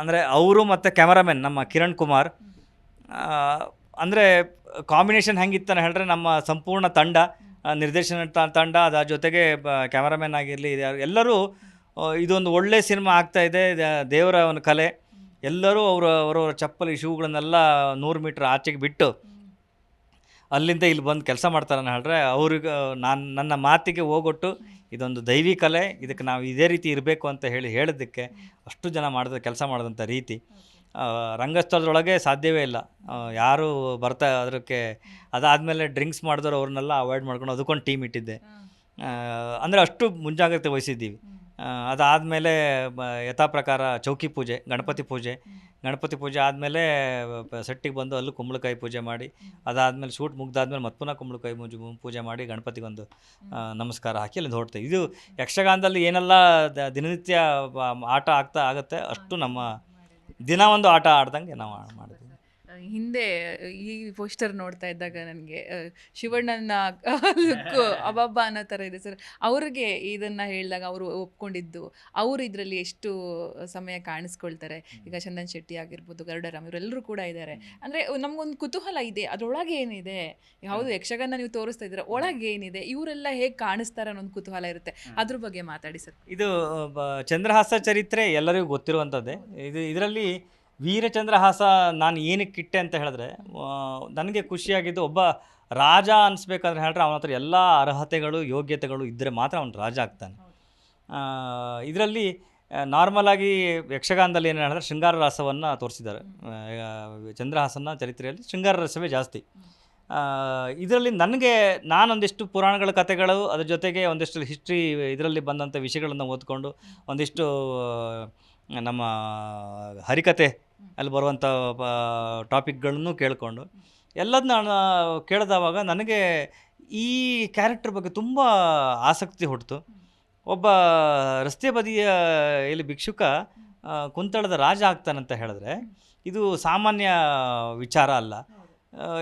[SPEAKER 2] ಅಂದರೆ ಅವರು ಮತ್ತು ಕ್ಯಾಮರಾಮೆನ್, ನಮ್ಮ ಕಿರಣ್ ಕುಮಾರ್. ಅಂದರೆ ಕಾಂಬಿನೇಷನ್ ಹೇಗಿತ್ತನ ಹೇಳಿದ್ರೆ ನಮ್ಮ ಸಂಪೂರ್ಣ ತಂಡ ನಿರ್ದೇಶನ ತಂಡ ಅದರ ಜೊತೆಗೆ ಕ್ಯಾಮರಾಮೆನ್ ಆಗಿರಲಿ ಎಲ್ಲರೂ ಇದೊಂದು ಒಳ್ಳೆ ಸಿನಿಮಾ ಆಗ್ತಾ ಇದೆ ದೇವರ ಒಂದು ಕಲೆ. ಎಲ್ಲರೂ ಅವರು, ಅವರವರ ಚಪ್ಪಲಿ ಶೂಗಳನ್ನೆಲ್ಲ ನೂರು ಮೀಟ್ರ್ ಆಚೆಗೆ ಬಿಟ್ಟು ಅಲ್ಲಿಂದ ಇಲ್ಲಿ ಬಂದು ಕೆಲಸ ಮಾಡ್ತಾರೆ ಅಂತ ಹೇಳಿದ್ರೆ ಅವ್ರಿಗೆ, ನಾನು ನನ್ನ ಮಾತಿಗೆ ಹೋಗೊಟ್ಟು ಇದೊಂದು ದೈವಿ ಕಲೆ, ಇದಕ್ಕೆ ನಾವು ಇದೇ ರೀತಿ ಇರಬೇಕು ಅಂತ ಹೇಳಿ ಹೇಳಿದ್ದಕ್ಕೆ ಅಷ್ಟು ಜನ ಮಾಡಿದ ಕೆಲಸ ಮಾಡಿದಂಥ ರೀತಿ. ರಂಗಸ್ಥಳದೊಳಗೆ ಸಾಧ್ಯವೇ ಇಲ್ಲ. ಯಾರು ಬರ್ತಾ ಅದಕ್ಕೆ ಅದಾದಮೇಲೆ ಡ್ರಿಂಕ್ಸ್ ಮಾಡಿದ್ರು ಅವ್ರನ್ನೆಲ್ಲ ಅವಾಯ್ಡ್ ಮಾಡ್ಕೊಂಡು ಅದಕ್ಕೊಂದು ಟೀಮ್ ಇಟ್ಟಿದ್ದೆ. ಅಂದರೆ ಅಷ್ಟು ಮುಂಜಾಗ್ರತೆ ವಹಿಸಿದ್ದೀವಿ. ಅದಾದಮೇಲೆ ಯಥಾ ಪ್ರಕಾರ ಚೌಕಿ ಪೂಜೆ, ಗಣಪತಿ ಪೂಜೆ ಗಣಪತಿ ಪೂಜೆ ಆದಮೇಲೆ ಸೆಟ್ಟಿಗೆ ಬಂದು ಅಲ್ಲೂ ಕುಂಬಳಕಾಯಿ ಪೂಜೆ ಮಾಡಿ, ಅದಾದಮೇಲೆ ಶೂಟ್ ಮುಗ್ದಾದ್ಮೇಲೆ ಮತ್ತೆ ಪುನಃ ಕುಂಬಳಕಾಯಿ ಪೂಜೆ ಮಾಡಿ ಗಣಪತಿಗೊಂದು ನಮಸ್ಕಾರ ಹಾಕಿ ಅಲ್ಲಿ ಹೊರಡ್ತೇವೆ. ಇದು ಯಕ್ಷಗಾನದಲ್ಲಿ ಏನೆಲ್ಲ ದಿನನಿತ್ಯ ಆಟ ಆಗ್ತಾ ಆಗುತ್ತೆ ಅಷ್ಟು ನಮ್ಮ ದಿನ ಒಂದು ಆಟ ಆಡ್ದಂಗೆ ನಾವು ಮಾಡಿದ್ವಿ
[SPEAKER 1] ಹಿಂದೆ ಈ ಪೋಸ್ಟರ್ ನೋಡ್ತಾ ಇದ್ದಾಗ ನನಗೆ ಶಿವಣ್ಣನ ಲುಕ್ ಅಬಾಬ ಅನ್ನೋ ಥರ ಇದೆ ಸರ್ ಅವ್ರಿಗೆ ಇದನ್ನು ಹೇಳಿದಾಗ ಅವರು ಒಪ್ಕೊಂಡಿದ್ದು ಅವರು ಇದರಲ್ಲಿ ಎಷ್ಟು ಸಮಯ ಕಾಣಿಸ್ಕೊಳ್ತಾರೆ. ಈಗ ಚಂದನ್ ಶೆಟ್ಟಿ ಆಗಿರ್ಬೋದು ಗರುಡರಾಮ್ ಇವರೆಲ್ಲರೂ ಕೂಡ ಇದ್ದಾರೆ ಅಂದರೆ ನಮಗೊಂದು ಕುತೂಹಲ ಇದೆ ಅದರೊಳಗೆ ಏನಿದೆ? ಯಾವುದು ಯಕ್ಷಗಾನ ನೀವು ತೋರಿಸ್ತಾ ಇದ್ದೀರ ಒಳಗೆ ಏನಿದೆ? ಇವರೆಲ್ಲ ಹೇಗೆ ಕಾಣಿಸ್ತಾರೆ ಅನ್ನೋ ಒಂದು ಕುತೂಹಲ ಇರುತ್ತೆ. ಅದ್ರ ಬಗ್ಗೆ ಮಾತಾಡಿ ಸರ್
[SPEAKER 2] ಇದು ಚಂದ್ರಹಾಸ ಚರಿತ್ರೆ ಎಲ್ಲರಿಗೂ ಗೊತ್ತಿರುವಂಥದ್ದೇ. ಇದು ಇದರಲ್ಲಿ ವೀರಚಂದ್ರಹಾಸ ನಾನು ಏನಕ್ಕೆ ಇಟ್ಟೆ ಅಂತ ಹೇಳಿದ್ರೆ ನನಗೆ ಖುಷಿಯಾಗಿದ್ದು ಒಬ್ಬ ರಾಜ ಅನಿಸ್ಬೇಕಂದ್ರೆ ಹೇಳಿದ್ರೆ ಅವನ ಹತ್ರ ಎಲ್ಲ ಅರ್ಹತೆಗಳು, ಯೋಗ್ಯತೆಗಳು ಇದ್ದರೆ ಮಾತ್ರ ಅವನು ರಾಜ ಆಗ್ತಾನೆ. ಇದರಲ್ಲಿ ನಾರ್ಮಲಾಗಿ ಯಕ್ಷಗಾನದಲ್ಲಿ ಏನು ಹೇಳಿದ್ರೆ ಶೃಂಗಾರ ರಸವನ್ನು ತೋರಿಸಿದ್ದಾರೆ. ಚಂದ್ರಹಾಸನ ಚರಿತ್ರೆಯಲ್ಲಿ ಶೃಂಗಾರ ರಸವೇ ಜಾಸ್ತಿ. ಇದರಲ್ಲಿ ನನಗೆ, ನಾನೊಂದಿಷ್ಟು ಪುರಾಣಗಳ ಕಥೆಗಳು, ಅದ್ರ ಜೊತೆಗೆ ಒಂದಿಷ್ಟು ಹಿಸ್ಟ್ರಿ ಇದರಲ್ಲಿ ಬಂದಂಥ ವಿಷಯಗಳನ್ನು ಓದ್ಕೊಂಡು, ಒಂದಿಷ್ಟು ನಮ್ಮ ಹರಿಕತೆ ಅಲ್ಲಿ ಬರುವಂಥ ಟಾಪಿಕ್ಗಳನ್ನು ಕೇಳಿಕೊಂಡು. ಎಲ್ಲದನ್ನ ನಾನು ಕೇಳಿದವಾಗ ನನಗೆ ಈ ಕ್ಯಾರೆಕ್ಟರ್ ಬಗ್ಗೆ ತುಂಬ ಆಸಕ್ತಿ ಹುಟ್ಟಿತು ಒಬ್ಬ ರಸ್ತೆ ಬದಿಯ ಇಲ್ಲಿ ಭಿಕ್ಷುಕ ಕುಂತಳದ ರಾಜ ಆಗ್ತಾನಂತ ಹೇಳಿದ್ರೆ, ಇದು ಸಾಮಾನ್ಯ ವಿಚಾರ ಅಲ್ಲ.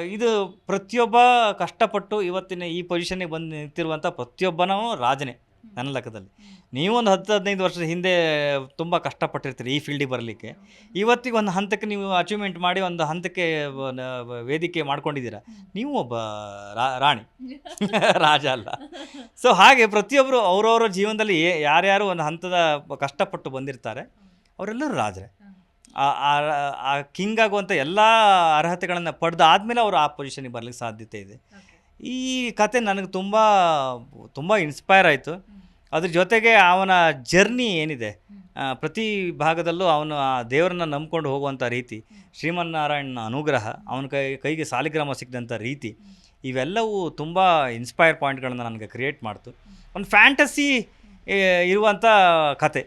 [SPEAKER 2] ಇದು ಪ್ರತಿಯೊಬ್ಬ ಕಷ್ಟಪಟ್ಟು ಇವತ್ತಿನ ಈ ಪೊಸಿಷನ್ಗೆ ಬಂದು ನಿಂತಿರುವಂಥ ಪ್ರತಿಯೊಬ್ಬನೂ ರಾಜನೇ. ನನ್ನ ಲೆಕ್ಕದಲ್ಲಿ. ನೀವೊಂದು ಹತ್ತು ಹದಿನೈದು ವರ್ಷದ ಹಿಂದೆ ತುಂಬ ಕಷ್ಟಪಟ್ಟಿರ್ತೀರಿ ಈ ಫೀಲ್ಡಿಗೆ ಬರಲಿಕ್ಕೆ. ಇವತ್ತಿಗೆ ಒಂದು ಹಂತಕ್ಕೆ ನೀವು ಅಚೀವ್ಮೆಂಟ್ ಮಾಡಿ ಒಂದು ಹಂತಕ್ಕೆ ವೇದಿಕೆ ಮಾಡ್ಕೊಂಡಿದ್ದೀರಾ. ನೀವು ಒಬ್ಬ ರಾಣಿ. ರಾಜ ಅಲ್ಲ. ಸೊ ಹಾಗೆ ಪ್ರತಿಯೊಬ್ಬರು ಅವರವರ ಜೀವನದಲ್ಲಿ ಯಾರ್ಯಾರು ಒಂದು ಹಂತದ ಕಷ್ಟಪಟ್ಟು ಬಂದಿರ್ತಾರೆ, ಅವರೆಲ್ಲರೂ ರಾಜರೆ. ಆ- ಕಿಂಗ್ ಆಗುವಂಥ ಎಲ್ಲ ಅರ್ಹತೆಗಳನ್ನು ಪಡೆದಾದ್ಮೇಲೆ ಅವರು ಆ ಪೊಸಿಷನಿಗೆ ಬರಲಿಕ್ಕೆ ಸಾಧ್ಯತೆ ಇದೆ. ಈ ಕತೆ ನನಗೆ ತುಂಬ ತುಂಬ ಇನ್ಸ್ಪೈರ್ ಆಯಿತು. ಅದ್ರ ಜೊತೆಗೆ ಅವನ ಜರ್ನಿ ಏನಿದೆ ಪ್ರತಿ ಭಾಗದಲ್ಲೂ ಅವನು ಆ ದೇವರನ್ನ ನಂಬ್ಕೊಂಡು ಹೋಗುವಂಥ ರೀತಿ, ಶ್ರೀಮನ್ನಾರಾಯಣನ ಅನುಗ್ರಹ, ಅವನ ಕೈ, ಕೈಗೆ ಸಾಲಿಗ್ರಾಮ ಸಿಕ್ಕಿದಂಥ ರೀತಿ, ಇವೆಲ್ಲವೂ ತುಂಬ ಇನ್ಸ್ಪೈರ್ ಪಾಯಿಂಟ್ಗಳನ್ನು ನನಗೆ ಕ್ರಿಯೇಟ್ ಮಾಡ್ತು. ಒಂದು ಫ್ಯಾಂಟಸಿ ಇರುವಂಥ ಕತೆ.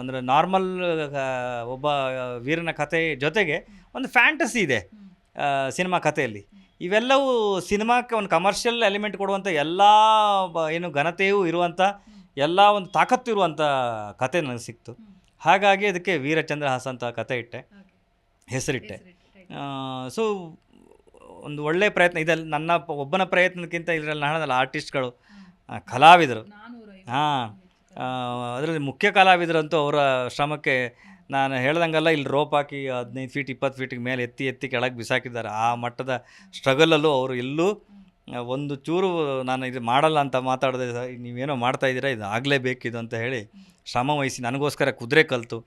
[SPEAKER 2] ಅಂದರೆ ನಾರ್ಮಲ್ ಒಬ್ಬ ವೀರನ ಕತೆ ಜೊತೆಗೆ ಒಂದು ಫ್ಯಾಂಟಸಿ ಇದೆ ಸಿನಿಮಾ ಕಥೆಯಲ್ಲಿ ಇವೆಲ್ಲವೂ ಸಿನಿಮಾಕ್ಕೆ ಒಂದು ಕಮರ್ಷಿಯಲ್ ಎಲಿಮೆಂಟ್ ಕೊಡುವಂಥ ಎಲ್ಲ ಬ- ಏನು ಘನತೆಯೂ ಇರುವಂಥ ಎಲ್ಲ ಒಂದು ತಾಕತ್ತು ಇರುವಂಥ ಕತೆ ನನಗೆ ಸಿಕ್ತು. ಹಾಗಾಗಿ ಅದಕ್ಕೆ ವೀರಚಂದ್ರಹಾಸ ಅಂತ ಕತೆ ಇಟ್ಟೆ. ಹೆಸರಿಟ್ಟೆ. ಸೊ ಒಂದು ಒಳ್ಳೆಯ ಪ್ರಯತ್ನ ಇದರಲ್ಲಿ ನನ್ನ ಒಬ್ಬನ ಪ್ರಯತ್ನಕ್ಕಿಂತ ಇದರಲ್ಲಿ ನಾನಲ್ಲ ಆರ್ಟಿಸ್ಟ್ಗಳು ಕಲಾವಿದರು. ಹಾಂ. ಅದರಲ್ಲಿ ಮುಖ್ಯ ಕಲಾವಿದರಂತೂ ಅವರ ಶ್ರಮಕ್ಕೆ ನಾನು ಹೇಳ್ದಂಗೆಲ್ಲ ಇಲ್ಲಿ ರೋಪ್ ಹಾಕಿ ಹದಿನೈದು ಫೀಟ್ ಇಪ್ಪತ್ತು ಫೀಟಿಗೆ ಮೇಲೆ ಎತ್ತಿ ಎತ್ತಿ ಕೆಳಗೆ ಬಿಸಾಕಿದ್ದಾರೆ. ಆ ಮಟ್ಟದ ಸ್ಟ್ರಗಲಲ್ಲೂ ಅವರು ಎಲ್ಲೂ ಒಂದು ಚೂರು ನಾನು ಇದು ಮಾಡಲ್ಲ ಅಂತ ಮಾತಾಡಿದೆ ನೀವೇನೋ ಮಾಡ್ತಾ ಇದ್ದೀರಾ, ಇದು ಆಗಲೇಬೇಕಿದು ಅಂತ ಹೇಳಿ ಶ್ರಮ ವಹಿಸಿ ನನಗೋಸ್ಕರ ಕುದುರೆ ಕಲಿತು.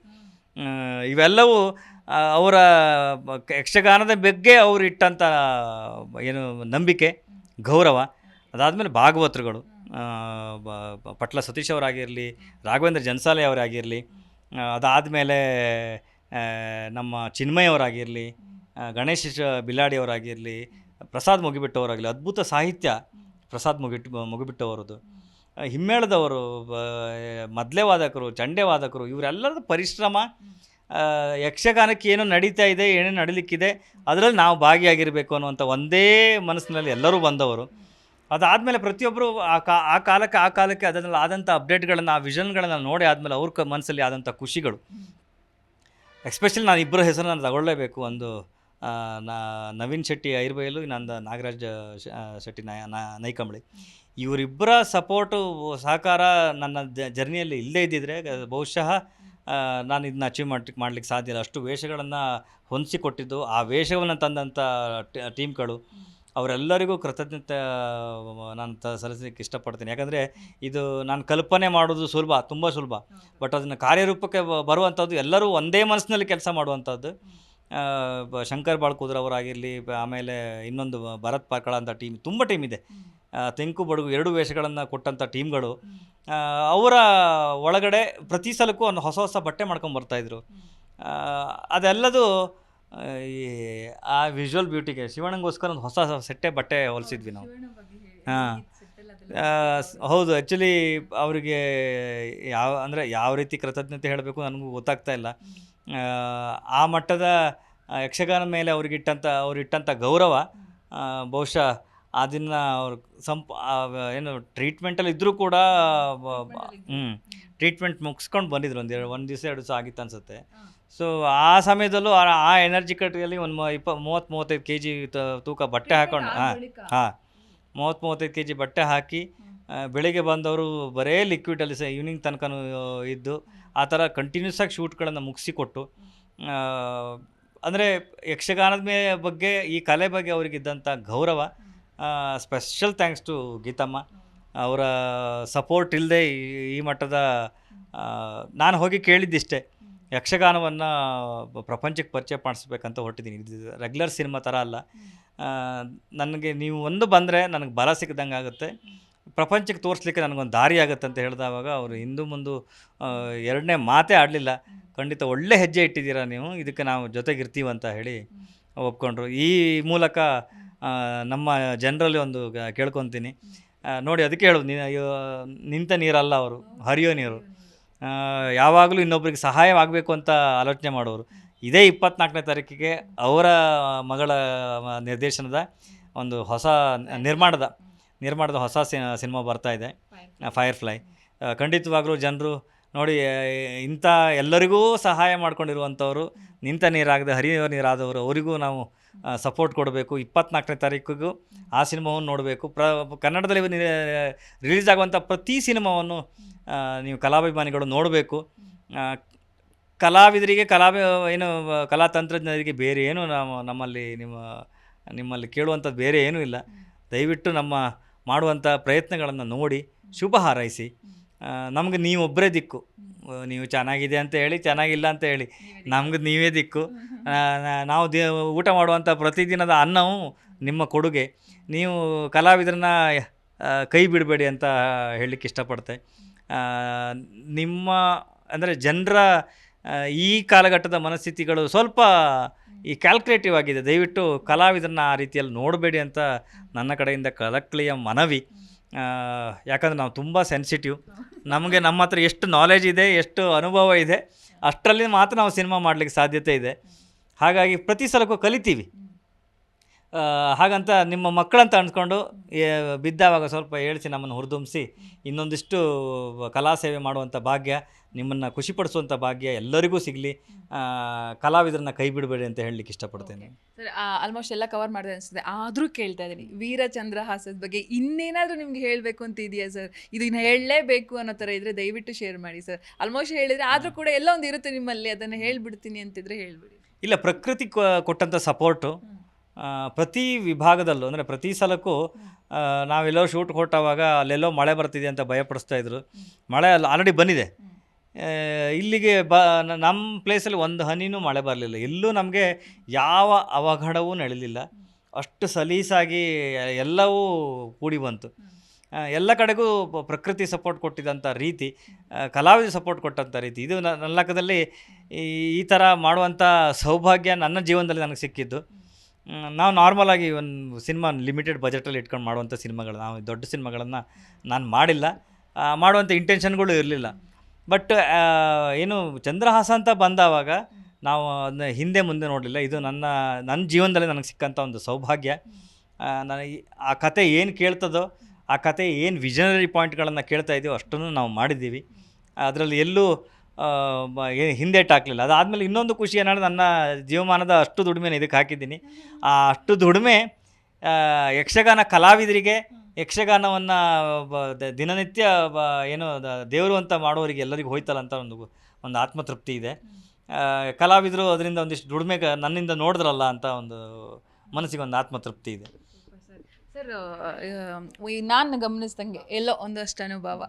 [SPEAKER 2] ಇವೆಲ್ಲವೂ ಅವರ ಯಕ್ಷಗಾನದ ಬಗ್ಗೆ ಅವರು ಇಟ್ಟಂಥ ಏನು ನಂಬಿಕೆ, ಗೌರವ, ಅದಾದಮೇಲೆ ಭಾಗವತರುಗಳು ಪಟ್ಲ ಸತೀಶ್ ಅವರಾಗಿರಲಿ, ರಾಘವೇಂದ್ರ ಜನಸಾಲೆ ಅವರಾಗಿರಲಿ ಅದಾದಮೇಲೆ ನಮ್ಮ ಚಿನ್ಮಯವರಾಗಿರಲಿ ಗಣೇಶ ಬಿಲ್ಲಾಡಿಯವರಾಗಿರಲಿ ಪ್ರಸಾದ್ ಮುಗಿಬಿಟ್ಟವರಾಗಲಿ, ಅದ್ಭುತ ಸಾಹಿತ್ಯ ಪ್ರಸಾದ್ ಮುಗಿಟ್ಟು ಮುಗಿಬಿಟ್ಟವರದು. ಹಿಮ್ಮೇಳದವರು ಮೊದಲೇ ವಾದಕರು ಚಂಡೆ ವಾದಕರು ಇವರೆಲ್ಲರದ್ದು ಪರಿಶ್ರಮ ಯಕ್ಷಗಾನಕ್ಕೆ ಏನು ನಡೀತಾ ಇದೆ, ಏನೇನು ನಡೀಲಿಕ್ಕಿದೆ, ಅದರಲ್ಲಿ ನಾವು ಭಾಗಿಯಾಗಿರಬೇಕು ಅನ್ನುವಂಥ ಒಂದೇ ಮನಸ್ಸಿನಲ್ಲಿ ಎಲ್ಲರೂ ಬಂದವರು. ಅದಾದಮೇಲೆ ಪ್ರತಿಯೊಬ್ಬರು ಆ ಕಾ, ಆ ಕಾಲಕ್ಕೆ ಆ ಕಾಲಕ್ಕೆ ಅದರಲ್ಲಿ ಆದಂಥ ಅಪ್ಡೇಟ್ಗಳನ್ನು ಆ ವಿಷನ್ಗಳನ್ನು ನೋಡಿ ಆದಮೇಲೆ ಅವ್ರ ಮನಸ್ಸಲ್ಲಿ ಆದಂಥ ಖುಷಿಗಳು. ಎಸ್ಪೆಷಲಿ ನಾನು ಇಬ್ಬರ ಹೆಸರು ನಾನು ತಗೊಳ್ಳೇಬೇಕು ಒಂದು ನಾ, ನವೀನ್ ಶೆಟ್ಟಿ ಐರ್ಬೈಲು, ಇನ್ನೊಂದು ನಾಗರಾಜ್ ಶೆಟ್ಟಿ ನಾಯ ನೈಕಂಬಳಿ ಇವರಿಬ್ಬರ ಸಪೋರ್ಟು ಸಹಕಾರ ನನ್ನ ಜರ್ನಿಯಲ್ಲಿ ಇಲ್ಲದೇ ಇದ್ದಿದ್ರೆ ಬಹುಶಃ ನಾನು ಇದನ್ನ ಅಚೀವ್ ಮಾಡ್ಲಿಕ್ಕೆ ಮಾಡ್ಲಿಕ್ಕೆ ಸಾಧ್ಯ ಇಲ್ಲ. ಅಷ್ಟು ವೇಷಗಳನ್ನು ಹೊಂದಿಸಿಕೊಟ್ಟಿದ್ದು ಆ ವೇಷವನ್ನು ತಂದಂಥ ಟೀಮ್ಗಳು ಅವರೆಲ್ಲರಿಗೂ ಕೃತಜ್ಞತೆ ನಾನು ತ ಸಲ್ಲಿಸಲಿಕ್ಕೆ ಇಷ್ಟಪಡ್ತೀನಿ. ಯಾಕಂದರೆ ಇದು ನಾನು ಕಲ್ಪನೆ ಮಾಡೋದು ಸುಲಭ ತುಂಬ ಸುಲಭ. ಬಟ್ ಅದನ್ನು ಕಾರ್ಯರೂಪಕ್ಕೆ ಬರುವಂಥದ್ದು ಎಲ್ಲರೂ ಒಂದೇ ಮನಸ್ಸಿನಲ್ಲಿ ಕೆಲಸ ಮಾಡುವಂಥದ್ದು ಶಂಕರ್ ಬಾಳ್ಕೂದ್ರ ಅವರಾಗಿರಲಿ ಆಮೇಲೆ ಇನ್ನೊಂದು ಭರತ್ ಪಾರ್ಕಳ ಅಂತ ಟೀಮ್ ತುಂಬ ಟೀಮ್ ಇದೆ. ತೆಂಕು ಬಡಗು ಎರಡು ವೇಷಗಳನ್ನು ಕೊಟ್ಟಂಥ ಟೀಮ್ಗಳು. ಅವರ ಒಳಗಡೆ ಪ್ರತಿ ಸಲಕ್ಕೂ ಒಂದು ಹೊಸ ಹೊಸ ಬಟ್ಟೆ ಮಾಡ್ಕೊಂಡು ಬರ್ತಾಯಿದ್ರು ಅದೆಲ್ಲದು ಈ ಆ ವಿಜುವಲ್ ಬ್ಯೂಟಿಗೆ ಶಿವಣ್ಣಂಗೋಸ್ಕರ ಒಂದು ಹೊಸ ಸೆಟ್ಟೆ ಬಟ್ಟೆ ಹೊಲಿಸಿದ್ವಿ ನಾವು. ಹಾಂ. ಹೌದು ಆ್ಯಕ್ಚುಲಿ ಅವರಿಗೆ ಯಾವ ಅಂದರೆ ಯಾವ ರೀತಿ ಕೃತಜ್ಞತೆ ಹೇಳಬೇಕು ನನಗೂ ಗೊತ್ತಾಗ್ತಾ ಇಲ್ಲ. ಆ, ಮಟ್ಟದ ಯಕ್ಷಗಾನ ಮೇಲೆ ಅವ್ರಿಗೆ ಇಟ್ಟಂಥ ಅವ್ರು ಇಟ್ಟಂಥ ಗೌರವ ಆ, ಬಹುಶಃ ಅದನ್ನು ಅವ್ರು ಸಂಪ್ ಏನು ಟ್ರೀಟ್ಮೆಂಟಲ್ಲಿ ಇದ್ದರೂ ಕೂಡ ಹ್ಞೂ ಟ್ರೀಟ್ಮೆಂಟ್ ಮುಗಿಸ್ಕೊಂಡು ಬಂದಿದ್ರು ಒಂದು ಎರಡು ಒಂದು ದಿವಸ ಎರಡು ದಿವಸ ಆಗಿತ್ತು ಅನಿಸುತ್ತೆ. ಸೊ ಆ ಸಮಯದಲ್ಲೂ ಆ ಆ ಎನರ್ಜಿ ಕಟ್ಟಿಯಲ್ಲಿ ಒಂದು ಇಪ್ಪ ಮೂವತ್ತು ಮೂವತ್ತೈದು ಕೆ ಜಿ ತೂಕ ಬಟ್ಟೆ ಹಾಕೊಂಡು ಹಾಂ ಹಾಂ. ಮೂವತ್ತು ಮೂವತ್ತೈದು ಕೆ ಜಿ ಬಟ್ಟೆ ಹಾಕಿ ಬೆಳಿಗ್ಗೆ ಬಂದವರು ಬರೇ ಲಿಕ್ವಿಡಲ್ಲಿ ಸಹ ಈವ್ನಿಂಗ್ ತನಕನೂ ಇದ್ದು ಆ ಥರ ಕಂಟಿನ್ಯೂಸ್ ಆಗಿ ಶೂಟ್ಗಳನ್ನು ಮುಗಿಸಿಕೊಟ್ಟು ಅಂದರೆ ಯಕ್ಷಗಾನದ ಮೇ ಬಗ್ಗೆ ಈ ಕಲೆ ಬಗ್ಗೆ ಅವರಿಗಿದ್ದಂಥ ಗೌರವ ಸ್ಪೆಷಲ್ ಥ್ಯಾಂಕ್ಸ್ ಟು ಗೀತಮ್ಮ. ಅವರ ಸಪೋರ್ಟ್ ಇಲ್ಲದೆ ಈ ಮಟ್ಟದ ನಾನು ಹೋಗಿ ಕೇಳಿದ್ದಿಷ್ಟೇ. ಯಕ್ಷಗಾನವನ್ನು ಪ್ರಪಂಚಕ್ಕೆ ಪರಿಚಯ ಮಾಡಿಸ್ಬೇಕಂತ ಹೊರಟಿದ್ದೀನಿ. ಇದು ರೆಗ್ಯುಲರ್ ಸಿನಿಮಾ ಥರ ಅಲ್ಲ. ನನಗೆ ನೀವು ಒಂದು ಬಂದರೆ ನನಗೆ ಬಲ ಸಿಕ್ಕಿದಂಗೆ ಆಗುತ್ತೆ. ಪ್ರಪಂಚಕ್ಕೆ ತೋರಿಸ್ಲಿಕ್ಕೆ ನನಗೊಂದು ದಾರಿ ಆಗುತ್ತೆ ಅಂತ ಹೇಳಿದವಾಗ ಅವರು ಹಿಂದೂ ಮುಂದೆ ಎರಡನೇ ಮಾತೇ ಆಡಲಿಲ್ಲ. ಖಂಡಿತ ಒಳ್ಳೆ ಹೆಜ್ಜೆ ಇಟ್ಟಿದ್ದೀರಾ ನೀವು. ಇದಕ್ಕೆ ನಾವು ಜೊತೆಗಿರ್ತೀವಿ ಅಂತ ಹೇಳಿ ಒಪ್ಕೊಂಡ್ರು. ಈ ಮೂಲಕ ನಮ್ಮ ಜನರಲ್ಲಿ ಒಂದು ಕೇಳ್ಕೊತೀನಿ. ನೋಡಿ ಅದಕ್ಕೆ ಹೇಳೋದು ನಿಂತ ನೀರಲ್ಲ ಅವರು, ಹರಿಯೋ ನೀರು. ಯಾವಾಗಲೂ ಇನ್ನೊಬ್ರಿಗೆ ಸಹಾಯವಾಗಬೇಕು ಅಂತ ಆಲೋಚನೆ ಮಾಡೋರು. ಇದೇ ಇಪ್ಪತ್ನಾಲ್ಕನೇ ತಾರೀಕಿಗೆ ಅವರ ಮಗಳ ನಿರ್ದೇಶನದ ಒಂದು ಹೊಸ ನಿರ್ಮಾಣದ ನಿರ್ಮಾಣದ ಹೊಸ ಸಿನಿಮಾ ಬರ್ತಾ ಇದೆ. ಫೈರ್ ಫ್ಲೈ ಖಂಡಿತವಾಗ್ಲೂ ಜನರು ನೋಡಿ ಇಂಥ ಎಲ್ಲರಿಗೂ ಸಹಾಯ ಮಾಡ್ಕೊಂಡಿರುವಂಥವ್ರು ನಿಂತ ನೀರಾಗದೆ ಹರಿಯುವ ನೀರಾದವರು ಅವರಿಗೂ ನಾವು ಸಪೋರ್ಟ್ ಕೊಡಬೇಕು. ಇಪ್ಪತ್ನಾಲ್ಕನೇ ತಾರೀಕಿಗೂ ಆ ಸಿನಿಮಾವನ್ನು ನೋಡಬೇಕು. ಪ್ರ, ಕನ್ನಡದಲ್ಲಿ ರಿಲೀಸ್ ಆಗುವಂಥ ಪ್ರತಿ ಸಿನಿಮಾವನ್ನು ನೀವು ಕಲಾಭಿಮಾನಿಗಳು ನೋಡಬೇಕು. ಕಲಾವಿದರಿಗೆ ಕಲಾ ಏನು, ಕಲಾ ತಂತ್ರಜ್ಞರಿಗೆ ಬೇರೆ ಏನು ನಾವು ನಮ್ಮಲ್ಲಿ ನಿಮ್ಮ, ನಿಮ್ಮಲ್ಲಿ ಕೇಳುವಂಥದ್ದು ಬೇರೆ ಏನೂ ಇಲ್ಲ. ದಯವಿಟ್ಟು ನಮ್ಮ ಮಾಡುವಂಥ ಪ್ರಯತ್ನಗಳನ್ನು ನೋಡಿ, ಶುಭ ಹಾರೈಸಿ. ನಮಗೆ ನೀವೊಬ್ಬರೇ ದಿಕ್ಕು. ನೀವು ಚೆನ್ನಾಗಿದೆ ಅಂತ ಹೇಳಿ ಚೆನ್ನಾಗಿಲ್ಲ ಅಂತ ಹೇಳಿ. ನಮ್ಗೆ ನೀವೇ ದಿಕ್ಕು. ನಾವು ದಿ ಊಟ ಮಾಡುವಂಥ ಪ್ರತಿದಿನದ ಅನ್ನವು ನಿಮ್ಮ ಕೊಡುಗೆ. ನೀವು ಕಲಾವಿದರನ್ನ ಕೈ ಬಿಡಬೇಡಿ ಅಂತ ಹೇಳಲಿಕ್ಕೆ ಇಷ್ಟಪಡ್ತೆ. ನಿಮ್ಮ ಅಂದರೆ ಜನರ ಈ ಕಾಲಘಟ್ಟದ ಮನಸ್ಥಿತಿಗಳು ಸ್ವಲ್ಪ ಈ ಕ್ಯಾಲ್ಕುಲೇಟಿವ್ ಆಗಿದೆ. ದಯವಿಟ್ಟು ಕಲಾವಿದರನ್ನ ಆ ರೀತಿಯಲ್ಲಿ ನೋಡಬೇಡಿ ಅಂತ ನನ್ನ ಕಡೆಯಿಂದ ಕಳಕಳಿಯ ಮನವಿ. ಯಾಕಂದ್ರೆ ನಾವು ತುಂಬ ಸೆನ್ಸಿಟಿವ್ ನಮಗೆ ನಮ್ಮ ಹತ್ರ ಎಷ್ಟು ನಾಲೆಜ್ ಇದೆ, ಎಷ್ಟು ಅನುಭವ ಇದೆ, ಅಷ್ಟರಲ್ಲಿ ಮಾತ್ರ ನಾವು ಸಿನಿಮಾ ಮಾಡಲಿಕ್ಕೆ ಸಾಧ್ಯತೆ ಇದೆ. ಹಾಗಾಗಿ ಪ್ರತಿ ಸಲಕ್ಕೂ ಕಲಿತೀವಿ. ಹಾಗಂತ ನಿಮ್ಮ ಮಕ್ಕಳಂತ ಅಂದ್ಕೊಂಡು ಏ- ಬಿದ್ದಾವಾಗ ಸ್ವಲ್ಪ ಹೇಳಿಸಿ ನಮ್ಮನ್ನು ಹುರಿದುಂಬಿಸಿ ಇನ್ನೊಂದಿಷ್ಟು ಕಲಾ ಸೇವೆ ಮಾಡುವಂಥ ಭಾಗ್ಯ ನಿಮ್ಮನ್ನು ಖುಷಿಪಡಿಸುವಂಥ ಭಾಗ್ಯ ಎಲ್ಲರಿಗೂ ಸಿಗಲಿ. ಕಲಾವಿದರನ್ನ ಕೈ ಬಿಡಬೇಡಿ ಅಂತ ಹೇಳಲಿಕ್ಕೆ ಇಷ್ಟಪಡ್ತೇನೆ.
[SPEAKER 1] ಸರ್ ಆಲ್ಮೋಸ್ಟ್ ಎಲ್ಲ ಕವರ್ ಮಾಡಿದೆ ಅನಿಸ್ತದೆ ಆದರೂ ಕೇಳ್ತಾ ಇದ್ದೀನಿ ವೀರಚಂದ್ರಹಾಸದ ಬಗ್ಗೆ ಇನ್ನೇನಾದರೂ ನಿಮ್ಗೆ ಹೇಳಬೇಕು ಅಂತ ಇದೆಯಾ ಸರ್ ಇದು ಇನ್ನು ಹೇಳಲೇಬೇಕು ಅನ್ನೋ ಥರ ಇದ್ದರೆ ದಯವಿಟ್ಟು ಶೇರ್ ಮಾಡಿ ಸರ್ ಆಲ್ಮೋಸ್ಟ್ ಹೇಳಿದರೆ ಆದರೂ ಕೂಡ ಎಲ್ಲ ಒಂದು ಇರುತ್ತೆ ನಿಮ್ಮಲ್ಲಿ. ಅದನ್ನು ಹೇಳಿಬಿಡ್ತೀನಿ ಅಂತಿದ್ರೆ ಹೇಳಿಬಿಡಿ.
[SPEAKER 2] ಇಲ್ಲ ಪ್ರಕೃತಿ ಕೊಟ್ಟಂಥ ಸಪೋರ್ಟು ಪ್ರತಿ ವಿಭಾಗದಲ್ಲೂ ಅಂದರೆ ಪ್ರತಿ ಸಲಕ್ಕೂ ನಾವೆಲ್ಲೋ ಶೂಟ್ ಕೊಟ್ಟವಾಗ ಅಲ್ಲೆಲ್ಲೋ ಮಳೆ ಬರ್ತಿದೆ ಅಂತ ಭಯಪಡಿಸ್ತಾ ಇದ್ರು. ಮಳೆ ಅಲ್ಲಿ ಆಲ್ರೆಡಿ ಬಂದಿದೆ. ಇಲ್ಲಿಗೆ ಬ ನಮ್ಮ ಪ್ಲೇಸಲ್ಲಿ ಒಂದು ಹನಿನೂ ಮಳೆ ಬರಲಿಲ್ಲ. ಎಲ್ಲೂ ನಮಗೆ ಯಾವ ಅವಘಡವೂ ನಡೆಯಲಿಲ್ಲ ಅಷ್ಟು ಸಲೀಸಾಗಿ ಎಲ್ಲವೂ ಕೂಡಿ ಬಂತು. ಎಲ್ಲ ಕಡೆಗೂ ಪ್ರಕೃತಿ ಸಪೋರ್ಟ್ ಕೊಟ್ಟಿದ್ದಂಥ ರೀತಿ ಕಲಾವಿದ ಸಪೋರ್ಟ್ ಕೊಟ್ಟಂಥ ರೀತಿ. ಇದು ನನ್ನ ಲೆಕ್ಕದಲ್ಲಿ ಈ ಈ ಥರ ಮಾಡುವಂಥ ಸೌಭಾಗ್ಯ ನನ್ನ ಜೀವನದಲ್ಲಿ ನನಗೆ ಸಿಕ್ಕಿದ್ದು. ನಾವು ನಾರ್ಮಲಾಗಿ ಒಂದು ಸಿನಿಮಾ ಲಿಮಿಟೆಡ್ ಬಜೆಟಲ್ಲಿ ಇಟ್ಕೊಂಡು ಮಾಡುವಂಥ ಸಿನಿಮಾಗಳು ನಾವು ದೊಡ್ಡ ಸಿನಿಮಾಗಳನ್ನು ನಾನು ಮಾಡಿಲ್ಲ. ಮಾಡುವಂಥ ಇಂಟೆನ್ಷನ್ಗಳು ಇರಲಿಲ್ಲ. ಬಟ್ ಏನು ಚಂದ್ರಹಾಸ ಅಂತ ಬಂದಾವಾಗ ನಾವು ಅದನ್ನ ಹಿಂದೆ ಮುಂದೆ ನೋಡಲಿಲ್ಲ. ಇದು ನನ್ನ ನನ್ನ ಜೀವನದಲ್ಲಿ ನನಗೆ ಸಿಕ್ಕಂಥ ಒಂದು ಸೌಭಾಗ್ಯ. ನನಗೆ ಆ ಕತೆ ಏನು ಕೇಳ್ತದೋ, ಆ ಕತೆ ಏನು ವಿಷನರಿ ಪಾಯಿಂಟ್ಗಳನ್ನು ಕೇಳ್ತಾ ಇದೀವೋ ಅಷ್ಟನ್ನು ನಾವು ಮಾಡಿದ್ದೀವಿ. ಅದರಲ್ಲಿ ಎಲ್ಲೂ ಹಿಂದೇಟು ಹಾಕಲಿಲ್ಲ. ಅದಾದಮೇಲೆ ಇನ್ನೊಂದು ಖುಷಿ ಏನಾದ್ರೆ ನನ್ನ ಜೀವಮಾನದ ಅಷ್ಟು ದುಡಿಮೆನ ಇದಕ್ಕೆ ಹಾಕಿದ್ದೀನಿ. ಆ ಅಷ್ಟು ದುಡಿಮೆ ಯಕ್ಷಗಾನ ಕಲಾವಿದರಿಗೆ, ಯಕ್ಷಗಾನವನ್ನು ದಿನನಿತ್ಯ ಏನು ದೇವರು ಅಂತ ಮಾಡೋರಿಗೆ ಎಲ್ಲರಿಗೂ ಹೋಯ್ತಲ್ಲ ಅಂತ ಒಂದು ಒಂದು ಆತ್ಮತೃಪ್ತಿ ಇದೆ. ಕಲಾವಿದರು ಅದರಿಂದ ಒಂದಿಷ್ಟು ದುಡಿಮೆ ನನ್ನಿಂದ ನೋಡಿದ್ರಲ್ಲ ಅಂತ ಒಂದು ಮನಸ್ಸಿಗೆ ಒಂದು ಆತ್ಮತೃಪ್ತಿ ಇದೆ.
[SPEAKER 1] ಸರ್ ನಾನು ಗಮನಿಸ್ದಂಗೆ ಎಲ್ಲೋ ಒಂದಷ್ಟು ಅನುಭವ.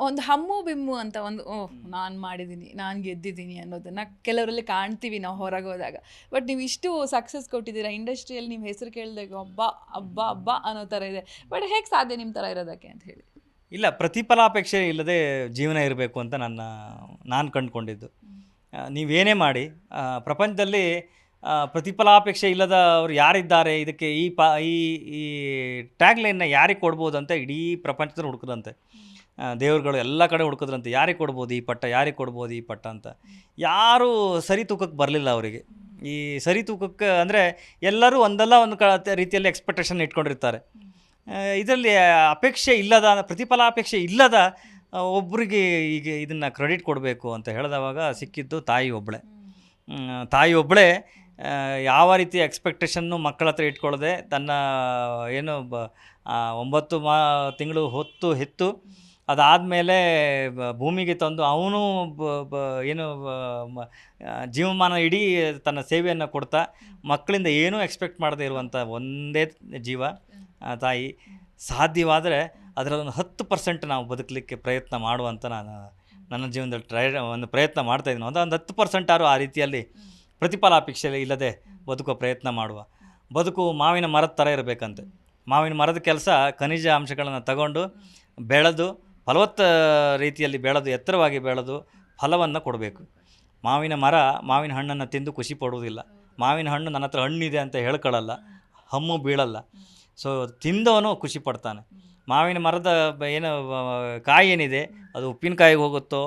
[SPEAKER 1] ಒಂದು ಹಮ್ಮು ಬಿಮ್ಮು ಅಂತ ಒಂದು ಓಹ್ ನಾನು ಮಾಡಿದ್ದೀನಿ ನಾನು ಗೆದ್ದಿದ್ದೀನಿ ಅನ್ನೋದನ್ನ ಕೆಲವರಲ್ಲಿ ಕಾಣ್ತೀವಿ ನಾವು ಹೊರಗೆ ಹೋದಾಗ. ಬಟ್ ನೀವು ಇಷ್ಟು ಸಕ್ಸಸ್ ಕೊಟ್ಟಿದ್ದೀರಾ ಇಂಡಸ್ಟ್ರಿಯಲ್ಲಿ ನಿಮ್ಮ ಹೆಸರು ಕೇಳಿದಾಗ ಹಬ್ಬ ಹಬ್ಬ ಹಬ್ಬ ಅನ್ನೋ ಥರ ಇದೆ. ಬಟ್ ಹೇಗೆ ಸಾಧ್ಯ ನಿಮ್ಮ ಥರ ಇರೋದಕ್ಕೆ ಅಂತ ಹೇಳಿ.
[SPEAKER 2] ಇಲ್ಲ ಪ್ರತಿಫಲಾಪೇಕ್ಷೆ ಇಲ್ಲದೆ ಜೀವನ ಇರಬೇಕು ಅಂತ ನನ್ನ ನಾನು ಕಂಡುಕೊಂಡಿದ್ದು. ನೀವೇನೇ ಮಾಡಿ ಪ್ರಪಂಚದಲ್ಲಿ ಪ್ರತಿಫಲಾಪೇಕ್ಷೆ ಇಲ್ಲದ ಅವರು ಯಾರಿದ್ದಾರೆ? ಇದಕ್ಕೆ ಈ ಪಾ ಈ ಈ ಟ್ಯಾಗ್ಲೈನ್ನ ಯಾರಿಗೆ ಕೊಡ್ಬೋದು ಅಂತ ಇಡೀ ಪ್ರಪಂಚದಲ್ಲಿ ಹುಡುಕದಂತೆ. ದೇವರುಗಳು ಎಲ್ಲ ಕಡೆ ಹುಡುಕಿದ್ರಂತೆ. ಯಾರಿಗೆ ಕೊಡ್ಬೋದು ಈ ಪಟ್ಟ? ಯಾರಿಗೆ ಕೊಡ್ಬೋದು ಈ ಪಟ್ಟ ಅಂತ. ಯಾರೂ ಸರಿ ತೂಕಕ್ಕೆ ಬರಲಿಲ್ಲ ಅವರಿಗೆ. ಈ ಸರಿ ತೂಕಕ್ಕೆ ಅಂದರೆ ಎಲ್ಲರೂ ಒಂದಲ್ಲ ಒಂದು ಕ ರೀತಿಯಲ್ಲಿ ಎಕ್ಸ್ಪೆಕ್ಟೇಷನ್ ಇಟ್ಕೊಂಡಿರ್ತಾರೆ. ಇದರಲ್ಲಿ ಅಪೇಕ್ಷೆ ಇಲ್ಲದ ಪ್ರತಿಫಲಾಪೇಕ್ಷೆ ಇಲ್ಲದ ಒಬ್ಬರಿಗೆ ಒಬ್ರಿಗೆ ಈಗ ಇದನ್ನು ಕ್ರೆಡಿಟ್ ಕೊಡಬೇಕು ಅಂತ ಹೇಳಿದವಾಗ ಸಿಕ್ಕಿದ್ದು ತಾಯಿ ಒಬ್ಬಳೆ ತಾಯಿ ಒಬ್ಬಳೇ ಯಾವ ರೀತಿ ಎಕ್ಸ್ಪೆಕ್ಟೇಷನ್ನು ಮಕ್ಕಳ ಹತ್ರ ಇಟ್ಕೊಳ್ಳದೆ ತನ್ನ, ಏನು, ಬ ಒಂಬತ್ತು ಮಾ, ತಿಂಗಳು ಹೊತ್ತು ಹೆತ್ತು ಅದಾದಮೇಲೆ ಭೂಮಿಗೆ ತಂದು ಅವನು ಬ ಬ, ಏನು ಜೀವಮಾನ ಇಡೀ ತನ್ನ ಸೇವೆಯನ್ನು ಕೊಡ್ತಾ ಮಕ್ಕಳಿಂದ ಏನೂ ಎಕ್ಸ್ಪೆಕ್ಟ್ ಮಾಡದೇ ಇರುವಂಥ ಒಂದೇ ಜೀವ ತಾಯಿ. ಸಾಧ್ಯವಾದರೆ ಅದರಲ್ಲೊಂದು ಹತ್ತು ಪರ್ಸೆಂಟ್ ನಾವು ಬದುಕಲಿಕ್ಕೆ ಪ್ರಯತ್ನ ಮಾಡುವಂಥ ನಾನು ನನ್ನ ಜೀವನದಲ್ಲಿ ಟ್ರೈ ಒಂದು ಪ್ರಯತ್ನ ಮಾಡ್ತಾ ಒಂದು ಒಂದು ಹತ್ತು ಪರ್ಸೆಂಟ್ ಆರು ಆ ರೀತಿಯಲ್ಲಿ ಪ್ರತಿಫಲಾಪೇಕ್ಷೆ ಇಲ್ಲದೆ ಬದುಕುವ ಪ್ರಯತ್ನ ಮಾಡುವ. ಬದುಕು ಮಾವಿನ ಮರದ ಥರ ಇರಬೇಕಂತೆ. ಮಾವಿನ ಮರದ ಕೆಲಸ ಖನಿಜ ಅಂಶಗಳನ್ನು ತಗೊಂಡು ಬೆಳೆದು, ಫಲವತ್ತ ರೀತಿಯಲ್ಲಿ ಬೆಳೆದು, ಎತ್ತರವಾಗಿ ಬೆಳೆದು ಫಲವನ್ನು ಕೊಡಬೇಕು. ಮಾವಿನ ಮರ ಮಾವಿನ ಹಣ್ಣನ್ನು ತಿಂದು ಖುಷಿ ಪಡುವುದಿಲ್ಲ. ಮಾವಿನ ಹಣ್ಣು ನನ್ನ ಹತ್ರ ಹಣ್ಣಿದೆ ಅಂತ ಹೇಳ್ಕೊಳ್ಳಲ್ಲ ಹಮ್ಮು ಬೀಳಲ್ಲ. ಸೊ ತಿಂದವನು ಖುಷಿ ಪಡ್ತಾನೆ. ಮಾವಿನ ಮರದ ಏನು ಕಾಯಿ ಏನಿದೆ ಅದು ಉಪ್ಪಿನಕಾಯಿಗೆ ಹೋಗುತ್ತೋ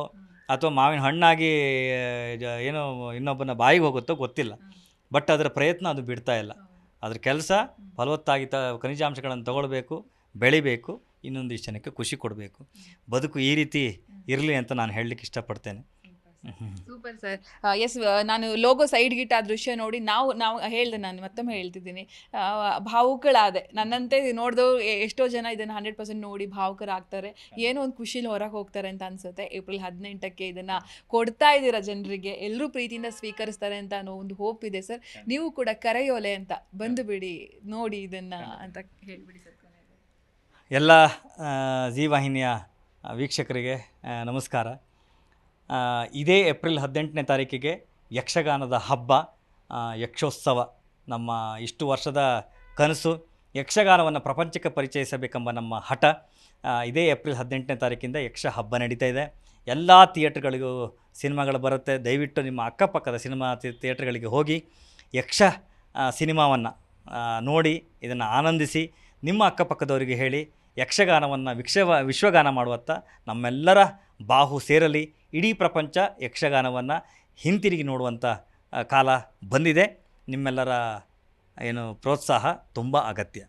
[SPEAKER 2] ಅಥವಾ ಮಾವಿನ ಹಣ್ಣಾಗಿ ಏನೋ ಇನ್ನೊಬ್ಬನ ಬಾಯಿಗೆ ಹೋಗುತ್ತೋ ಗೊತ್ತಿಲ್ಲ. ಬಟ್ ಅದರ ಪ್ರಯತ್ನ ಅದು ಬಿಡ್ತಾ ಇಲ್ಲ. ಅದ್ರ ಕೆಲಸ ಫಲವತ್ತಾಗಿ ತ ಖನಿಜಾಂಶಗಳನ್ನು ತಗೊಳ್ಬೇಕು ಬೆಳಿಬೇಕು ಇನ್ನೊಂದು ಜನಕ್ಕೆ ಖುಷಿ ಕೊಡಬೇಕು. ಬದುಕು ಈ ರೀತಿ ಇರಲಿ ಅಂತ ನಾನು ಹೇಳಲಿಕ್ಕೆ ಇಷ್ಟಪಡ್ತೇನೆ.
[SPEAKER 1] ಸೂಪರ್ ಸರ್ ಎಸ್ ನಾನು ಲೋಗೋ ಸೈಡ್ ಗಿಟ್ಟ ಆ ದೃಶ್ಯ ನೋಡಿ ನಾವು ನಾವು ಹೇಳ್ದೆ ನಾನು ಮತ್ತೊಮ್ಮೆ ಹೇಳ್ತಿದ್ದೀನಿ. ಭಾವುಕಳಾದೆ. ನನ್ನಂತೆ ನೋಡಿದವ್ರು ಎಷ್ಟೋ ಜನ ಇದನ್ನು ಹಂಡ್ರೆಡ್ ಪರ್ಸೆಂಟ್ ನೋಡಿ ಭಾವುಕರಾಗ್ತಾರೆ. ಏನೋ ಒಂದು ಖುಷಿಲಿ ಹೊರಗೆ ಹೋಗ್ತಾರೆ ಅಂತ ಅನ್ಸುತ್ತೆ. ಏಪ್ರಿಲ್ ಹದಿನೆಂಟಕ್ಕೆ ಇದನ್ನು ಕೊಡ್ತಾ ಇದ್ದೀರಾ ಜನರಿಗೆ? ಎಲ್ಲರೂ ಪ್ರೀತಿಯಿಂದ ಸ್ವೀಕರಿಸ್ತಾರೆ ಅಂತ ಅನ್ನೋ ಒಂದು ಹೋಪ್ ಇದೆ ಸರ್ ನೀವು ಕೂಡ ಕರೆಯೋಲೆ ಅಂತ ಬಂದು ಬಿಡಿ ನೋಡಿ ಇದನ್ನು ಅಂತ ಹೇಳಿಬಿಡಿ ಸರ್
[SPEAKER 2] ಎಲ್ಲ ಜೀವಾಹಿನಿಯ ವೀಕ್ಷಕರಿಗೆ ನಮಸ್ಕಾರ. ಇದೇ ಏಪ್ರಿಲ್ ಹದಿನೆಂಟನೇ ತಾರೀಕಿಗೆ ಯಕ್ಷಗಾನದ ಹಬ್ಬ ಯಕ್ಷೋತ್ಸವ. ನಮ್ಮ ಇಷ್ಟು ವರ್ಷದ ಕನಸು, ಯಕ್ಷಗಾನವನ್ನು ಪ್ರಪಂಚಕ್ಕೆ ಪರಿಚಯಿಸಬೇಕೆಂಬ ನಮ್ಮ ಹಠ ಇದೇ ಏಪ್ರಿಲ್ ಹದಿನೆಂಟನೇ ತಾರೀಕಿಂದ ಯಕ್ಷ ಹಬ್ಬ ನಡೀತಾ ಇದೆ. ಎಲ್ಲ ಥಿಯೇಟ್ರ್ಗಳಿಗೂ ಸಿನಿಮಾಗಳು ಬರುತ್ತೆ. ದಯವಿಟ್ಟು ನಿಮ್ಮ ಅಕ್ಕಪಕ್ಕದ ಸಿನಿಮಾ ಥಿಯೇಟ್ರ್ಗಳಿಗೆ ಹೋಗಿ ಯಕ್ಷ ಸಿನಿಮಾವನ್ನು ನೋಡಿ, ಇದನ್ನು ಆನಂದಿಸಿ, ನಿಮ್ಮ ಅಕ್ಕಪಕ್ಕದವರಿಗೆ ಹೇಳಿ ಯಕ್ಷಗಾನವನ್ನು ವಿಕ್ಷವ, ವಿಶ್ವಗಾನ ಮಾಡುವತ್ತ ನಮ್ಮೆಲ್ಲರ ಬಾಹು ಸೇರಲಿ. ಇಡೀ ಪ್ರಪಂಚ ಯಕ್ಷಗಾನವನ್ನು ಹಿಂತಿರುಗಿ ನೋಡುವಂಥ ಕಾಲ ಬಂದಿದೆ. ನಿಮ್ಮೆಲ್ಲರ ಏನು ಪ್ರೋತ್ಸಾಹ ತುಂಬ ಅಗತ್ಯ.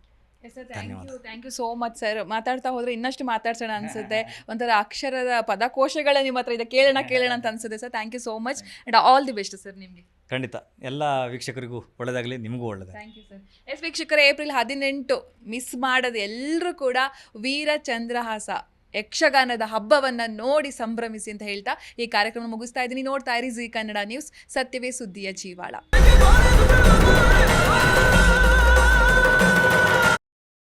[SPEAKER 1] Thank you thank you so much sir ಮಾತಾಡ್ತಾ ಹೋದ್ರೆ ಇನ್ನಷ್ಟು ಮಾತಾಡ್ಸೋಣ ಅನ್ಸುತ್ತೆ. ಒಂಥರ ಅಕ್ಷರದ ಪದಕೋಶಗಳೇ ನಿಮ್ಮ ಹತ್ರ ಇದೆ. ಕೇಳೋಣ ಕೇಳೋಣ ಅಂತ ಅನ್ಸುತ್ತೆ sir thank you so much and all the best sir ನಿಮಗೆ.
[SPEAKER 2] ಖಂಡಿತ. ಎಲ್ಲ ವೀಕ್ಷಕರಿಗೂ ಒಳ್ಳೆಯದಾಗಲಿ ನಿಮಗೂ ಒಳ್ಳೆಯದಾಗಲಿ
[SPEAKER 1] ಥ್ಯಾಂಕ್ ಯು ಸರ್ ಎಸ್ ವೀಕ್ಷಕರೇ ಏಪ್ರಿಲ್ ಹದಿನೆಂಟು ಮಿಸ್ ಮಾಡದೆ ಎಲ್ಲರೂ ಕೂಡ ವೀರ ಚಂದ್ರಹಾಸ ಯಕ್ಷಗಾನದ ಹಬ್ಬವನ್ನು ನೋಡಿ ಸಂಭ್ರಮಿಸಿ ಅಂತ ಹೇಳ್ತಾ ಈ ಕಾರ್ಯಕ್ರಮ ಮುಗಿಸ್ತಾ ಇದ್ದೀನಿ. ನೋಡ್ತಾ ಇರಿ ಜಿ ಕನ್ನಡ ನ್ಯೂಸ್. ಸತ್ಯವೇ ಸುದ್ದಿಯ ಜೀವಾಳ.